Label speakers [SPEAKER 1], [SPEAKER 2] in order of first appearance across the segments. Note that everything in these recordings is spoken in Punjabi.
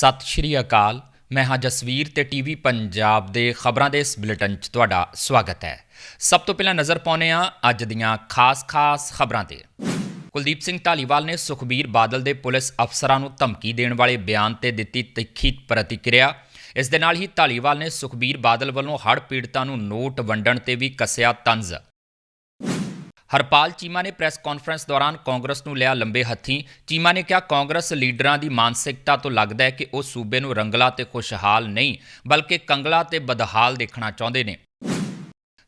[SPEAKER 1] ਸਤਿ ਸ਼੍ਰੀ ਅਕਾਲ। ਮੈਂ ਹਾਂ ਜਸਵੀਰ ਤੇ ਟੀਵੀ ਪੰਜਾਬ ਦੇ ਖਬਰਾਂ ਦੇ ਇਸ ਬੁਲੇਟਿਨ 'ਚ ਤੁਹਾਡਾ ਸਵਾਗਤ ਹੈ। ਸਭ ਤੋਂ ਪਹਿਲਾਂ ਨਜ਼ਰ ਪਾਉਂਦੇ ਹਾਂ ਅੱਜ ਦੀਆਂ ਖਾਸ-ਖਾਸ ਖਬਰਾਂ ਤੇ। ਕੁਲਦੀਪ ਸਿੰਘ ਢਾਲੀਵਾਲ ਨੇ ਸੁਖਬੀਰ ਬਾਦਲ ਦੇ ਪੁਲਿਸ ਅਫਸਰਾਂ ਨੂੰ ਧਮਕੀ ਦੇਣ ਵਾਲੇ ਬਿਆਨ ਤੇ ਦਿੱਤੀ ਤਿੱਖੀ ਪ੍ਰਤੀਕਿਰਿਆ। ਇਸ ਦੇ ਨਾਲ ਹੀ ਢਾਲੀਵਾਲ ਨੇ ਸੁਖਬੀਰ ਬਾਦਲ ਵੱਲੋਂ ਹੜ੍ਹ ਪੀੜਤਾਂ ਨੂੰ ਨੋਟ ਵੰਡਣ ਤੇ ਵੀ ਕੱਸਿਆ ਤੰਜ਼। ਹਰਪਾਲ ਚੀਮਾ ਨੇ ਪ੍ਰੈਸ ਕਾਨਫਰੰਸ ਦੌਰਾਨ ਕਾਂਗਰਸ ਨੂੰ ਲਿਆ ਲੰਬੇ ਹੱਥੀਂ। ਚੀਮਾ ਨੇ ਕਿਹਾ, ਕਾਂਗਰਸ ਲੀਡਰਾਂ ਦੀ ਮਾਨਸਿਕਤਾ ਤੋਂ ਲੱਗਦਾ ਹੈ ਕਿ ਉਹ ਸੂਬੇ ਨੂੰ ਰੰਗਲਾ ਤੇ ਖੁਸ਼ਹਾਲ ਨਹੀਂ, ਬਲਕਿ ਕੰਗਲਾ ਤੇ ਬਦਹਾਲ ਦੇਖਣਾ ਚਾਹੁੰਦੇ ਨੇ।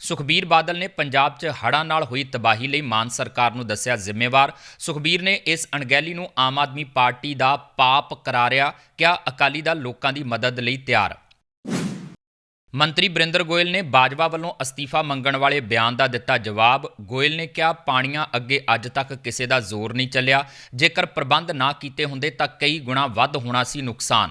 [SPEAKER 1] ਸੁਖਬੀਰ ਬਾਦਲ ਨੇ ਪੰਜਾਬ 'ਚ ਹੜ੍ਹਾਂ ਨਾਲ ਹੋਈ ਤਬਾਹੀ ਲਈ ਮਾਨ ਸਰਕਾਰ ਨੂੰ ਦੱਸਿਆ ਜ਼ਿੰਮੇਵਾਰ। ਸੁਖਬੀਰ ਨੇ ਇਸ ਅਣਗਹਿਲੀ ਨੂੰ ਆਮ ਆਦਮੀ ਪਾਰਟੀ ਦਾ ਪਾਪ ਕਰਾਰਿਆ, ਕਿਹਾ ਅਕਾਲੀ ਦਲ ਲੋਕਾਂ ਦੀ ਮਦਦ ਲਈ ਤਿਆਰ। ਮੰਤਰੀ ਬਰਿੰਦਰ ਗੋਇਲ ਨੇ ਬਾਜਵਾ ਵੱਲੋਂ ਅਸਤੀਫਾ ਮੰਗਣ ਵਾਲੇ ਬਿਆਨ ਦਾ ਦਿੱਤਾ ਜਵਾਬ। ਗੋਇਲ ਨੇ ਕਿਹਾ, ਪਾਣੀਆਂ ਅੱਗੇ ਅੱਜ ਤੱਕ ਕਿਸੇ ਦਾ ਜ਼ੋਰ ਨਹੀਂ ਚੱਲਿਆ। ਜੇਕਰ ਪ੍ਰਬੰਧ ਨਾ ਕੀਤੇ ਹੁੰਦੇ ਤਾਂ ਕਈ ਗੁਣਾ ਵੱਧ ਹੋਣਾ ਸੀ ਨੁਕਸਾਨ।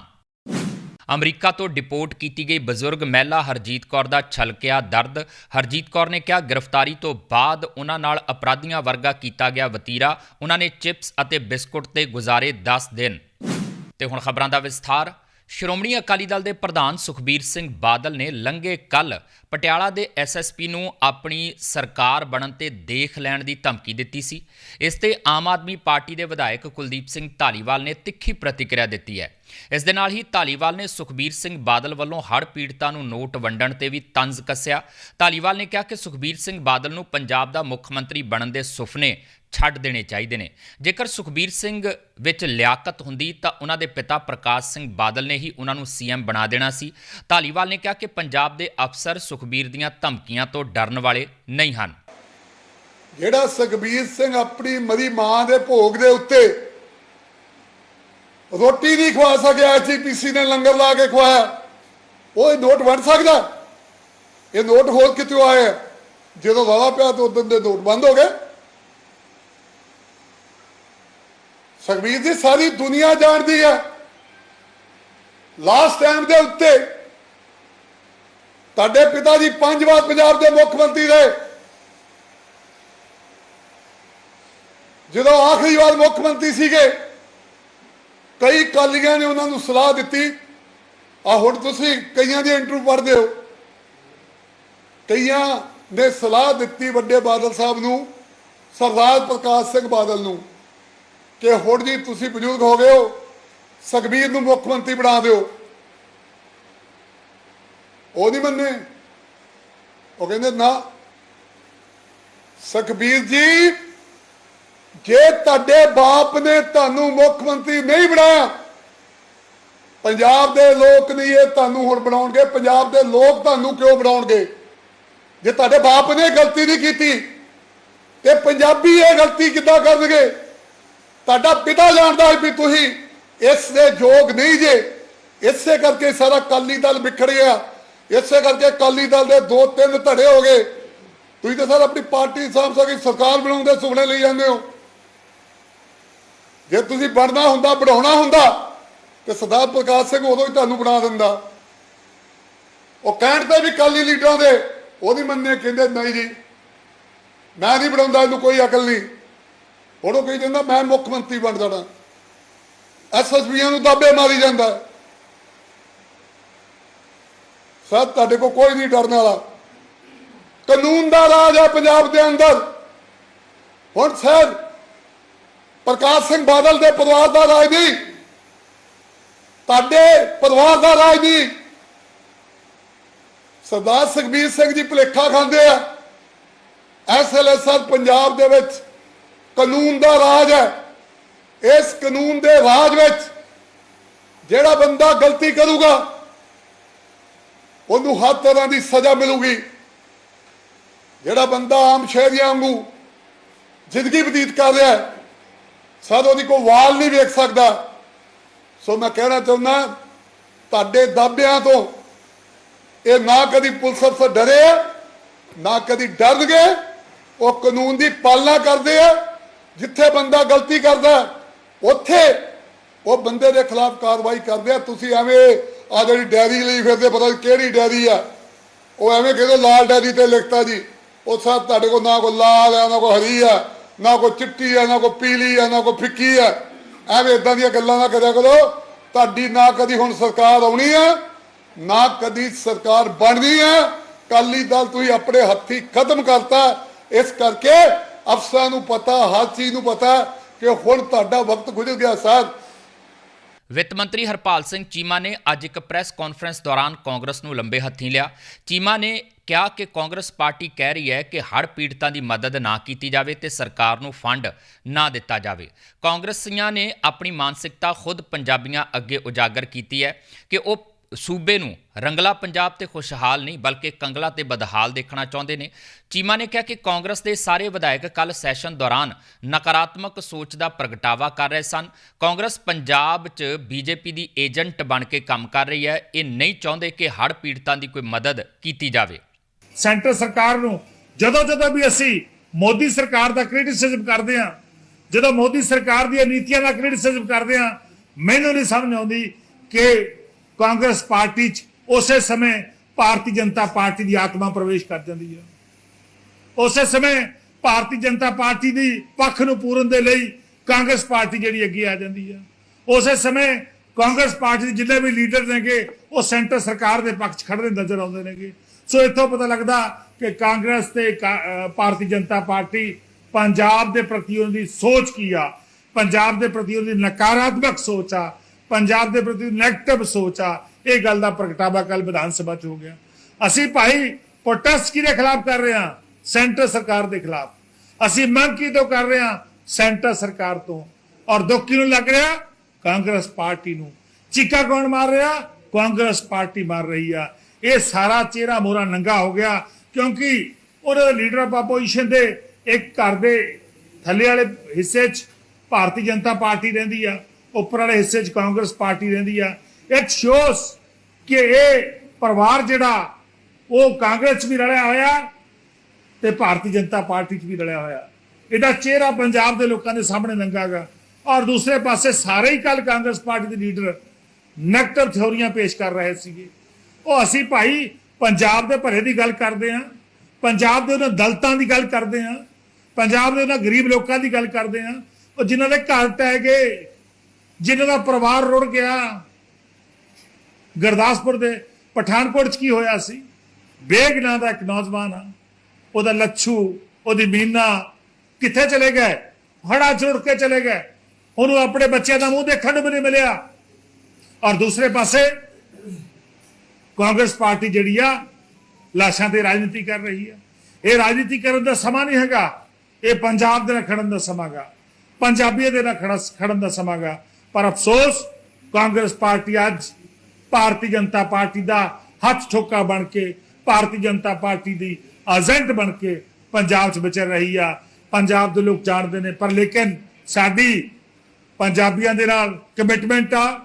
[SPEAKER 1] ਅਮਰੀਕਾ ਤੋਂ ਡਿਪੋਰਟ ਕੀਤੀ ਗਈ ਬਜ਼ੁਰਗ ਮਹਿਲਾ ਹਰਜੀਤ ਕੌਰ ਦਾ ਛਲਕਿਆ ਦਰਦ। ਹਰਜੀਤ ਕੌਰ ਨੇ ਕਿਹਾ, ਗ੍ਰਿਫਤਾਰੀ ਤੋਂ ਬਾਅਦ ਉਹਨਾਂ ਨਾਲ ਅਪਰਾਧੀਆਂ ਵਰਗਾ ਕੀਤਾ ਗਿਆ ਵਤੀਰਾ। ਉਹਨਾਂ ਨੇ ਚਿਪਸ ਅਤੇ ਬਿਸਕੁਟ ਤੇ ਗੁਜ਼ਾਰੇ 10 ਦਿਨ। ਤੇ ਹੁਣ ਖਬਰਾਂ ਦਾ ਵਿਸਥਾਰ। ਸ਼੍ਰੋਮਣੀ ਅਕਾਲੀ ਦਲ ਦੇ ਪ੍ਰਧਾਨ ਸੁਖਬੀਰ ਸਿੰਘ ਬਾਦਲ ਨੇ ਲੰਘੇ ਕੱਲ ਪਟਿਆਲਾ ਦੇ ਐਸਐਸਪੀ ਨੂੰ ਆਪਣੀ ਸਰਕਾਰ ਬਣਨ ਤੇ ਦੇਖ ਲੈਣ ਦੀ ਧਮਕੀ ਦਿੱਤੀ ਸੀ। ਇਸ ਤੇ ਆਮ ਆਦਮੀ ਪਾਰਟੀ ਦੇ ਵਿਧਾਇਕ ਕੁਲਦੀਪ ਸਿੰਘ ਢਾਲੀਵਾਲ ਨੇ ਤਿੱਖੀ ਪ੍ਰਤੀਕਿਰਿਆ ਦਿੱਤੀ ਹੈ। ਇਸ ਦੇ ਨਾਲ ਹੀ ਢਾਲੀਵਾਲ ਨੇ ਸੁਖਬੀਰ ਸਿੰਘ ਬਾਦਲ ਵੱਲੋਂ ਹੜ੍ਹ ਪੀੜਤਾਂ ਨੂੰ ਨੋਟ ਵੰਡਣ ਤੇ ਵੀ ਤੰਜ਼ ਕੱਸਿਆ। ਢਾਲੀਵਾਲ ਨੇ ਕਿਹਾ ਕਿ ਸੁਖਬੀਰ ਸਿੰਘ ਬਾਦਲ ਨੂੰ ਪੰਜਾਬ ਦਾ ਮੁੱਖ ਮੰਤਰੀ ਬਣਨ ਦੇ ਸੁਪਨੇ ਛੱਡ ਦੇਣੇ ਚਾਹੀਦੇ ਨੇ। ਜੇਕਰ ਸੁਖਬੀਰ ਸਿੰਘ ਵਿੱਚ ਲਿਆਕਤ ਹੁੰਦੀ ਤਾਂ ਉਹਨਾਂ ਦੇ ਪਿਤਾ ਪ੍ਰਕਾਸ਼ ਸਿੰਘ ਬਾਦਲ ਨੇ ਹੀ ਉਹਨਾਂ ਨੂੰ ਸੀਐਮ ਬਣਾ ਦੇਣਾ ਸੀ। ਧਾਲੀਵਾਲ ਨੇ ਕਿਹਾ ਕਿ ਪੰਜਾਬ ਦੇ ਅਫਸਰ ਸੁਖਬੀਰ ਦੀਆਂ ਧਮਕੀਆਂ ਤੋਂ ਡਰਨ ਵਾਲੇ ਨਹੀਂ ਹਨ।
[SPEAKER 2] ਜਿਹੜਾ ਸੁਖਬੀਰ ਸਿੰਘ ਆਪਣੀ ਮਰੀ ਮਾਂ ਦੇ ਭੋਗ ਦੇ ਉੱਤੇ ਰੋਟੀ ਨਹੀਂ ਖਵਾ ਸਕਿਆ ਐਚਪੀਸੀ ਨੇ ਲੰਗਰ ਲਾ ਕੇ ਖਵਾਇਆ, ਉਹ ਇਹ ਨੋਟ ਵੰਡ ਸਕਦਾ? ਇਹ ਨੋਟ ਹੋਰ ਕਿੱਥੋਂ ਆਏ ਜਦੋਂ ਰੌਲਾ ਪਿਆ ਤਾਂ ਉਦੋਂ ਦੇ ਨੋਟ ਬੰਦ ਹੋ ਗਏ। ਸੁਖਬੀਰ ਜੀ, ਸਾਰੀ ਦੁਨੀਆ ਜਾਣਦੀ ਹੈ। ਲਾਸਟ ਟਾਈਮ ਦੇ ਉੱਤੇ ਤੁਹਾਡੇ ਪਿਤਾ ਜੀ ਪੰਜ ਵਾਰ ਪੰਜਾਬ ਦੇ ਮੁੱਖ ਮੰਤਰੀ ਰਹੇ। ਜਦੋਂ ਆਖਰੀ ਵਾਰ ਮੁੱਖ ਮੰਤਰੀ ਸੀਗੇ, ਕਈ ਕਾਲੀਆਂ ਨੇ ਉਹਨਾਂ ਨੂੰ ਸਲਾਹ ਦਿੱਤੀ ਆ ਹੁਣ ਤੁਸੀਂ ਕਈਆਂ ਦੇ ਇੰਟਰਵਿਊ ਪੜ੍ਹਦੇ ਹੋ। ਕਈਆਂ ਨੇ ਸਲਾਹ ਦਿੱਤੀ ਵੱਡੇ ਬਾਦਲ ਸਾਹਿਬ ਨੂੰ, ਸਰਦਾਰ ਪ੍ਰਕਾਸ਼ ਸਿੰਘ ਬਾਦਲ ਨੂੰ। ਕਿ ਹੁਣ ਜੀ ਤੁਸੀਂ ਬਜ਼ੁਰਗ ਹੋ ਗਏ ਹੋ, ਸੁਖਬੀਰ ਨੂੰ ਮੁੱਖ ਮੰਤਰੀ ਬਣਾ ਦਿਓ। ਉਹ ਨਹੀਂ ਮੰਨੇ। ਉਹ ਕਹਿੰਦੇ, ਨਾ, ਸੁਖਬੀਰ ਜੀ, ਜੇ ਤੁਹਾਡੇ ਬਾਪ ਨੇ ਤੁਹਾਨੂੰ ਮੁੱਖ ਮੰਤਰੀ ਨਹੀਂ ਬਣਾਇਆ, ਪੰਜਾਬ ਦੇ ਲੋਕ ਨਹੀਂ ਇਹ ਤੁਹਾਨੂੰ ਹੁਣ ਬਣਾਉਣਗੇ, ਪੰਜਾਬ ਦੇ ਲੋਕ ਤੁਹਾਨੂੰ ਕਿਉਂ ਬਣਾਉਣਗੇ? ਜੇ ਤੁਹਾਡੇ ਬਾਪ ਨੇ ਗਲਤੀ ਨਹੀਂ ਕੀਤੀ, ਤੇ ਪੰਜਾਬੀ ਇਹ ਗਲਤੀ ਕਿੱਦਾਂ ਕਰਨਗੇ? ਤੁਹਾਡਾ ਪਿਤਾ ਜਾਣਦਾ ਹੈ ਵੀ ਤੁਸੀਂ ਇਸ ਦੇ ਯੋਗ ਨਹੀਂ ਜੇ। ਇਸੇ ਕਰਕੇ ਸਾਰਾ ਕਾਲੀ ਦਲ ਵਿਖੜ ਗਿਆ ਇਸੇ ਕਰਕੇ ਕਾਲੀ ਦਲ ਦੇ ਦੋ ਤਿੰਨ ਧੜੇ ਹੋ ਗਏ। ਤੁਸੀਂ ਤਾਂ ਸਰ ਆਪਣੀ ਪਾਰਟੀ ਸਾਂਭ ਸਕੀ ਸਰਕਾਰ ਬਣਾਉਣ ਦੇ ਸੁਪਨੇ ਲਈ ਜਾਂਦੇ ਹੋ। ਜੇ ਤੁਸੀਂ ਬਣਨਾ ਹੁੰਦਾ, ਬਣਾਉਣਾ ਹੁੰਦਾ, ਤੇ ਸਰਦਾਰ ਪ੍ਰਕਾਸ਼ ਸਿੰਘ ਉਦੋਂ ਹੀ ਤੁਹਾਨੂੰ ਬਣਾ ਦਿੰਦਾ। ਉਹ ਕਹਿਣ ਤੇ ਵੀ ਕਾਲੀ ਲੀਡਰਾਂ ਦੇ, ਉਹਦੀ ਮੰਨੇ ਕਹਿੰਦੇ, ਨਹੀਂ ਜੀ, ਮੈਂ ਨਹੀਂ ਬਣਾਉਂਦਾ, ਇਹਨੂੰ ਕੋਈ ਅਕਲ ਨਹੀਂ। ਹੁਣ ਉਹ ਕਹੀ ਜਾਂਦਾ, ਮੈਂ ਮੁੱਖ ਮੰਤਰੀ ਬਣ ਜਾਣਾ। ਐਸਐਸਪੀਆਂ ਨੂੰ ਦਾਬੇ ਮਾਰੀ ਜਾਂਦਾ। ਸਰ, ਤੁਹਾਡੇ ਕੋਲ ਕੋਈ ਨਹੀਂ ਡਰਨ ਵਾਲਾ। ਕਾਨੂੰਨ ਦਾ ਰਾਜ ਹੈ ਪੰਜਾਬ ਦੇ ਅੰਦਰ। ਹੁਣ ਸਰ, ਪ੍ਰਕਾਸ਼ ਸਿੰਘ ਬਾਦਲ ਦੇ ਪਰਿਵਾਰ ਦਾ ਰਾਜ ਨਹੀਂ। ਤੁਹਾਡੇ ਪਰਿਵਾਰ ਦਾ ਰਾਜ ਨਹੀਂ। ਸਰਦਾਰ ਸੁਖਬੀਰ ਸਿੰਘ ਜੀ ਭੁਲੇਖਾ ਖਾਂਦੇ ਆ। ਐਸਐਲਐਸਆਰ ਪੰਜਾਬ ਦੇ ਵਿੱਚ ਕਾਨੂੰਨ ਦਾ ਰਾਜ ਹੈ। ਇਸ ਕਾਨੂੰਨ ਦੇ ਰਾਜ ਵਿੱਚ ਜਿਹੜਾ ਬੰਦਾ ਗਲਤੀ ਕਰੂਗਾ, ਉਹਨੂੰ ਹਰ ਤਰ੍ਹਾਂ ਦੀ ਸਜ਼ਾ ਮਿਲੂਗੀ। ਜਿਹੜਾ ਬੰਦਾ ਆਮ ਸ਼ਹਿਰੀਆਂ ਵਾਂਗੂ ਜ਼ਿੰਦਗੀ ਬਤੀਤ ਕਰ ਰਿਹਾ ਹੈ ਸਾਦ ਉਹਦੀ ਕੋਈ ਵਾਲ ਨਹੀਂ ਵੇਖ ਸਕਦਾ। ਸੋ ਮੈਂ ਕਹਿਣਾ ਚਾਹੁੰਦਾ, ਤੁਹਾਡੇ ਦਾਬਿਆਂ ਤੋਂ ਇਹ ਨਾ ਕਦੀ ਪੁਲਿਸ ਅਫਸਰ ਡਰੇ ਆ ਨਾ ਕਦੀ ਡਰਨਗੇ, ਉਹ ਕਾਨੂੰਨ ਦੀ ਪਾਲਣਾ ਕਰਦੇ ਆ। ਜਿੱਥੇ ਬੰਦਾ ਗਲਤੀ ਕਰਦਾ, ਉੱਥੇ ਉਹ ਬੰਦੇ ਦੇ ਖਿਲਾਫ ਕਾਰਵਾਈ ਕਰਦੇ ਆ। ਤੁਸੀਂ ਐਵੇਂ ਆ ਜਿਹੜੀ ਡੈਰੀ ਲਈ ਫਿਰਦੇ, ਪਤਾ ਕਿਹੜੀ ਡੈਰੀ ਆ। ਉਹ ਐਵੇਂ ਕਹਿੰਦੇ ਲਾਲ ਡੈਰੀ ਤੇ ਲਿਖਤਾ ਜੀ। ਉਹ ਸਭ ਤੁਹਾਡੇ ਕੋਲ ਨਾ ਕੋਈ ਲਾਲ ਆ, ਨਾ ਕੋਈ ਹਰੀ ਆ, ਨਾ ਕੋਈ ਚਿੱਟੀ ਆ, ਨਾ ਕੋਈ ਪੀਲੀ ਆ, ਨਾ ਕੋਈ ਫਿੱਕੀ ਆ। ਐਵੇਂ ਇਦਾਂ ਦੀਆਂ ਗੱਲਾਂ ਨਾ ਕਰਿਆ ਕਰੋ। ਤੁਹਾਡੀ ਨਾ ਕਦੀ ਹੁਣ ਸਰਕਾਰ ਆਉਣੀ ਹੈ ਨਾ ਕਦੀ ਸਰਕਾਰ ਬਣਨੀ ਹੈ ਕਾਲੀ ਦਲ ਤੁਸੀਂ ਆਪਣੇ ਹੱਥੀ ਖਤਮ ਕਰਤਾ। ਇਸ ਕਰਕੇ ਅਫਸਰਾਂ ਨੂੰ ਪਤਾ, ਹਰ ਚੀਜ਼ ਨੂੰ ਪਤਾ ਕਿ ਹੁਣ ਤੁਹਾਡਾ ਵਕਤ ਗੁਜ਼ਰ ਗਿਆ ਸਰ।
[SPEAKER 1] ਵਿੱਤ ਮੰਤਰੀ ਹਰਪਾਲ ਸਿੰਘ ਚੀਮਾ ਨੇ ਅੱਜ ਇੱਕ ਪ੍ਰੈਸ ਕਾਨਫਰੰਸ ਦੌਰਾਨ ਕਾਂਗਰਸ ਨੂੰ ਲੰਬੇ ਹੱਥੀਂ ਲਿਆ। ਚੀਮਾ ਨੇ ਕਿਹਾ ਕਿ ਕਾਂਗਰਸ ਪਾਰਟੀ ਕਹਿ ਰਹੀ ਹੈ ਕਿ ਹੜ੍ਹ ਪੀੜਤਾਂ ਦੀ ਮਦਦ ਨਾ ਕੀਤੀ ਜਾਵੇ ਤੇ ਸਰਕਾਰ ਨੂੰ ਫੰਡ ਨਾ ਦਿੱਤਾ ਜਾਵੇ। ਕਾਂਗਰਸੀਆਂ ਨੇ ਆਪਣੀ ਮਾਨਸਿਕਤਾ ਖੁਦ ਪੰਜਾਬੀਆਂ ਅੱਗੇ ਉਜਾਗਰ ਕੀਤੀ ਹੈ ਕਿ ਉਹ ਸੂਬੇ ਨੂੰ ਰੰਗਲਾ ਪੰਜਾਬ ਤੇ ਖੁਸ਼ਹਾਲ ਨਹੀਂ, ਬਲਕਿ ਕੰਗਲਾ ਤੇ ਬਦਹਾਲ ਦੇਖਣਾ ਚਾਹੁੰਦੇ ਨੇ। ਚੀਮਾ ਨੇ ਕਿਹਾ ਕਿ ਕਾਂਗਰਸ ਦੇ ਸਾਰੇ ਵਿਧਾਇਕ ਕੱਲ ਸੈਸ਼ਨ ਦੌਰਾਨ ਨਕਾਰਾਤਮਕ ਸੋਚ ਦਾ ਪ੍ਰਗਟਾਵਾ ਕਰ ਰਹੇ ਸਨ। ਕਾਂਗਰਸ ਪੰਜਾਬ 'ਚ ਬੀਜੇਪੀ ਦੀ ਏਜੰਟ ਬਣ ਕੇ ਕੰਮ ਕਰ ਰਹੀ ਹੈ। ਇਹ ਨਹੀਂ ਚਾਹੁੰਦੇ ਕਿ ਹੜ੍ਹ ਪੀੜਤਾਂ ਦੀ ਕੋਈ ਮਦਦ ਕੀਤੀ ਜਾਵੇ।
[SPEAKER 3] ਸੈਂਟਰ ਸਰਕਾਰ ਨੂੰ ਜਦੋਂ ਜਦੋਂ ਵੀ ਅਸੀਂ ਮੋਦੀ ਸਰਕਾਰ ਦਾ ਕ੍ਰਿਟਿਸਿਜ਼ਮ ਕਰਦੇ ਹਾਂ, ਜਦੋਂ ਮੋਦੀ ਸਰਕਾਰ ਦੀਆਂ ਨੀਤੀਆਂ ਦਾ ਕ੍ਰਿਟਿਸਿਜ਼ਮ ਕਰਦੇ ਹਾਂ, ਮੈਨੂੰ ਨਹੀਂ ਸਮਝ ਆਉਂਦੀ ਕਿ ਕਾਂਗਰਸ ਪਾਰਟੀ 'ਚ ਉਸੇ ਸਮੇਂ ਭਾਰਤੀ ਜਨਤਾ ਪਾਰਟੀ ਦੀ ਆਤਮਾ ਪ੍ਰਵੇਸ਼ ਕਰ ਜਾਂਦੀ ਹੈ। ਉਸੇ ਸਮੇਂ ਭਾਰਤੀ ਜਨਤਾ ਪਾਰਟੀ ਦੀ ਪੱਖ ਨੂੰ ਪੂਰਨ ਦੇ ਲਈ ਕਾਂਗਰਸ ਪਾਰਟੀ ਜਿਹੜੀ ਅੱਗੇ ਆ ਜਾਂਦੀ ਹੈ। ਉਸੇ ਸਮੇਂ ਕਾਂਗਰਸ ਪਾਰਟੀ ਦੇ ਜਿੰਨੇ ਵੀ ਲੀਡਰ ਨੇਗੇ, ਉਹ ਸੈਂਟਰ ਸਰਕਾਰ ਦੇ ਪੱਖ 'ਚ ਖੜਦੇ ਨਜ਼ਰ ਆਉਂਦੇ ਨੇਗੇ। ਸੋ ਇੱਥੋਂ ਪਤਾ ਲੱਗਦਾ ਕਿ ਕਾਂਗਰਸ ਤੇ ਕਾ- ਭਾਰਤੀ ਜਨਤਾ ਪਾਰਟੀ ਪੰਜਾਬ ਦੇ ਪ੍ਰਤੀ ਉਹਨਾਂ ਦੀ ਸੋਚ ਕੀ ਆ? ਪੰਜਾਬ ਦੇ ਪ੍ਰਤੀ ਉਹਨਾਂ ਦੀ ਨਕਾਰਾਤਮਕ ਸੋਚ ਆ? ਪੰਜਾਬ ਦੇ ਪ੍ਰਤੀ ਨੈਗੇਟਿਵ ਸੋਚ ਆ, ਇਹ ਗੱਲ ਦਾ ਪ੍ਰਗਟਾਵਾ ਕੱਲ ਵਿਧਾਨ ਸਭਾ 'ਚ ਹੋ ਗਿਆ। ਅਸੀਂ ਭਾਈ ਪ੍ਰੋਟੈਸਟ ਕਿਹਦੇ ਖਿਲਾਫ ਕਰ ਰਹੇ ਹਾਂ? ਸੈਂਟਰ ਸਰਕਾਰ ਦੇ ਖਿਲਾਫ। ਅਸੀਂ ਮੰਗ ਕਿਹਦੋਂ ਕਰ ਰਹੇ ਹਾਂ? ਸੈਂਟਰ ਸਰਕਾਰ ਤੋਂ। ਔਰ ਦੁੱਖ ਕਿਹਨੂੰ ਲੱਗ ਰਿਹਾ ਕਾਂਗਰਸ ਪਾਰਟੀ ਨੂੰ। ਚੀਕਾ ਕੌਣ ਮਾਰ ਰਿਹਾ? ਕਾਂਗਰਸ ਪਾਰਟੀ ਮਾਰ ਰਹੀ ਆ। ਇਹ ਸਾਰਾ ਚਿਹਰਾ ਮੋਰਾ ਨੰਗਾ ਹੋ ਗਿਆ, ਕਿਉਂਕਿ ਉਹਨਾਂ ਦੇ ਲੀਡਰ ਆਫ ਆਪੋਜੀਸ਼ਨ ਦੇ ਇੱਕ ਘਰ ਦੇ ਥੱਲੇ ਵਾਲੇ ਹਿੱਸੇ 'ਚ ਭਾਰਤੀ ਜਨਤਾ ਪਾਰਟੀ ਰਹਿੰਦੀ ਆ। ਉੱਪਰ ਵਾਲੇ ਹਿੱਸੇ 'ਚ ਕਾਂਗਰਸ ਪਾਰਟੀ ਰਹਿੰਦੀ ਆ। ਇਟ ਸ਼ੋਸ ਕਿ ਇਹ ਪਰਿਵਾਰ ਜਿਹੜਾ, ਉਹ ਕਾਂਗਰਸ 'ਚ ਵੀ ਰਲਿਆ ਹੋਇਆ ਤੇ ਭਾਰਤੀ ਜਨਤਾ ਪਾਰਟੀ 'ਚ ਵੀ ਰਲਿਆ ਹੋਇਆ। ਇਹਦਾ ਚਿਹਰਾ ਪੰਜਾਬ ਦੇ ਲੋਕਾਂ ਦੇ ਸਾਹਮਣੇ ਨੰਗਾਗਾ ਔਰ ਦੂਸਰੇ ਪਾਸੇ ਸਾਰੇ ਹੀ ਕੱਲ ਕਾਂਗਰਸ ਪਾਰਟੀ ਦੇ ਲੀਡਰ ਨੈਗੇਟਿਵ ਥਿਉਰੀਆਂ ਪੇਸ਼ ਕਰ ਰਹੇ ਸੀਗੇ। ਉਹ ਅਸੀਂ ਭਾਈ ਪੰਜਾਬ ਦੇ ਭਰੇ ਦੀ ਗੱਲ ਕਰਦੇ ਹਾਂ, ਪੰਜਾਬ ਦੇ ਉਹਨਾਂ ਦਲਤਾਂ ਦੀ ਗੱਲ ਕਰਦੇ ਹਾਂ, ਪੰਜਾਬ ਦੇ ਉਹਨਾਂ ਗਰੀਬ ਲੋਕਾਂ ਦੀ ਗੱਲ ਕਰਦੇ ਹਾਂ, ਉਹ ਜਿਨ੍ਹਾਂ ਦੇ ਘਰ ਟਹਿ ਗਏ ਜਿਨ੍ਹਾਂ ਦਾ ਪਰਿਵਾਰ ਰੁੜ ਗਿਆ। ਗੁਰਦਾਸਪੁਰ ਦੇ ਪਠਾਨਕੋਟ 'ਚ ਕੀ ਹੋਇਆ ਸੀ? ਬੇਗ ਨਾਂ ਦਾ ਇੱਕ ਨੌਜਵਾਨ ਆ। ਉਹਦਾ ਲੱਛੂ, ਉਹਦੀ ਮੀਨਾ ਕਿੱਥੇ ਚਲੇ ਗਏ? ਹੜਾ ਚੁੜ ਕੇ ਚਲੇ ਗਏ। ਉਹਨੂੰ ਆਪਣੇ ਬੱਚਿਆਂ ਦਾ ਮੂੰਹ ਦੇਖਣ ਨੂੰ ਵੀ ਨਹੀਂ ਮਿਲਿਆ। ਔਰ ਦੂਸਰੇ ਪਾਸੇ ਕਾਂਗਰਸ ਪਾਰਟੀ ਜਿਹੜੀ ਆ, ਲਾਸ਼ਾਂ ਤੇ ਰਾਜਨੀਤੀ ਕਰ ਰਹੀ ਆ। ਇਹ ਰਾਜਨੀਤੀ ਕਰਨ ਦਾ ਸਮਾਂ ਨਹੀਂ ਹੈਗਾ। ਇਹ ਪੰਜਾਬ ਦੇ ਨਾਲ ਖੜਨ ਦਾ ਸਮਾਂਗਾ ਪੰਜਾਬੀਆਂ ਦੇ ਨਾਲ ਖੜਾ- ਖੜਨ ਦਾ ਸਮਾਂਗਾ ਪਰ ਅਫਸੋਸ ਕਾਂਗਰਸ ਪਾਰਟੀ ਅੱਜ ਭਾਰਤੀ ਜਨਤਾ ਪਾਰਟੀ ਦਾ ਹੱਥ ਠੋਕਾ ਬਣ ਕੇ, ਭਾਰਤੀ ਜਨਤਾ ਪਾਰਟੀ ਦੀ ਏਜੰਟ ਬਣ ਕੇ ਪੰਜਾਬ 'ਚ ਵਿਚਰ ਰਹੀ ਆ। ਪੰਜਾਬ ਦੇ ਲੋਕ ਜਾਣਦੇ ਨੇ, ਪਰ ਲੇਕਿਨ ਸਾਡੀ ਪੰਜਾਬੀਆਂ ਦੇ ਨਾਲ ਕਮਿਟਮੈਂਟ ਆ,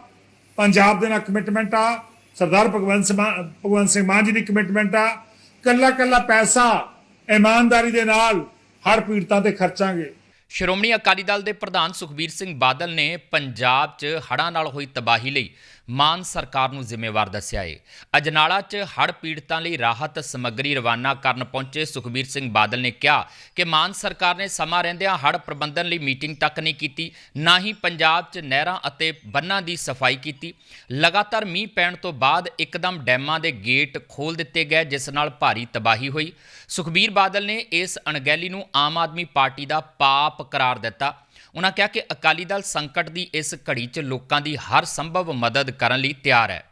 [SPEAKER 3] ਪੰਜਾਬ ਦੇ ਨਾਲ ਕਮਿਟਮੈਂਟ ਆ, ਸਰਦਾਰ ਭਗਵੰਤ ਸਿੰਘ ਮਾਨ- ਭਗਵੰਤ ਸਿੰਘ ਮਾਨ ਜੀ ਦੀ ਕਮਿਟਮੈਂਟ ਆ। ਕੱਲਾ ਕੱਲਾ ਪੈਸਾ ਇਮਾਨਦਾਰੀ ਦੇ ਨਾਲ ਹਰ ਪੀੜਤਾਂ ਤੇ ਖਰਚਾਂਗੇ।
[SPEAKER 1] ਸ਼੍ਰੋਮਣੀ ਅਕਾਲੀ ਦਲ ਦੇ ਪ੍ਰਧਾਨ ਸੁਖਬੀਰ ਸਿੰਘ ਬਾਦਲ ਨੇ ਪੰਜਾਬ 'ਚ ਹੜ੍ਹਾਂ ਨਾਲ ਹੋਈ ਤਬਾਹੀ ਲਈ ਮਾਨ ਸਰਕਾਰ ਨੂੰ ਜ਼ਿੰਮੇਵਾਰ ਦੱਸਿਆ ਏ। ਅਜਨਾਲਾ 'ਚ ਹੜ੍ਹ ਪੀੜਤਾਂ ਲਈ ਰਾਹਤ ਸਮੱਗਰੀ ਰਵਾਨਾ ਕਰਨ ਪਹੁੰਚੇ ਸੁਖਬੀਰ ਸਿੰਘ ਬਾਦਲ ਨੇ ਕਿਹਾ ਕਿ ਮਾਨ ਸਰਕਾਰ ਨੇ ਸਮਾਂ ਰਹਿੰਦਿਆਂ ਹੜ੍ਹ ਪ੍ਰਬੰਧਨ ਲਈ ਮੀਟਿੰਗ ਤੱਕ ਨਹੀਂ ਕੀਤੀ, ਨਾ ਹੀ ਪੰਜਾਬ 'ਚ ਨਹਿਰਾਂ ਅਤੇ ਬੰਨਾਂ ਦੀ ਸਫ਼ਾਈ ਕੀਤੀ। ਲਗਾਤਾਰ ਮੀਂਹ ਪੈਣ ਤੋਂ ਬਾਅਦ ਇੱਕਦਮ ਡੈਮਾਂ ਦੇ ਗੇਟ ਖੋਲ ਦਿੱਤੇ ਗਏ, ਜਿਸ ਨਾਲ ਭਾਰੀ ਤਬਾਹੀ ਹੋਈ। ਸੁਖਬੀਰ ਬਾਦਲ ਨੇ ਇਸ ਅਣਗਹਿਲੀ ਨੂੰ ਆਮ ਆਦਮੀ ਪਾਰਟੀ ਦਾ ਪਾਪ ਕਰਾਰ ਦਿੱਤਾ। ਉਹਨਾਂ ਕਿਹਾ ਕਿ ਅਕਾਲੀ ਦਲ ਸੰਕਟ ਦੀ ਇਸ ਘੜੀ 'ਚ ਲੋਕਾਂ ਦੀ ਹਰ ਸੰਭਵ ਮਦਦ ਕਰਨ ਲਈ ਤਿਆਰ ਹੈ।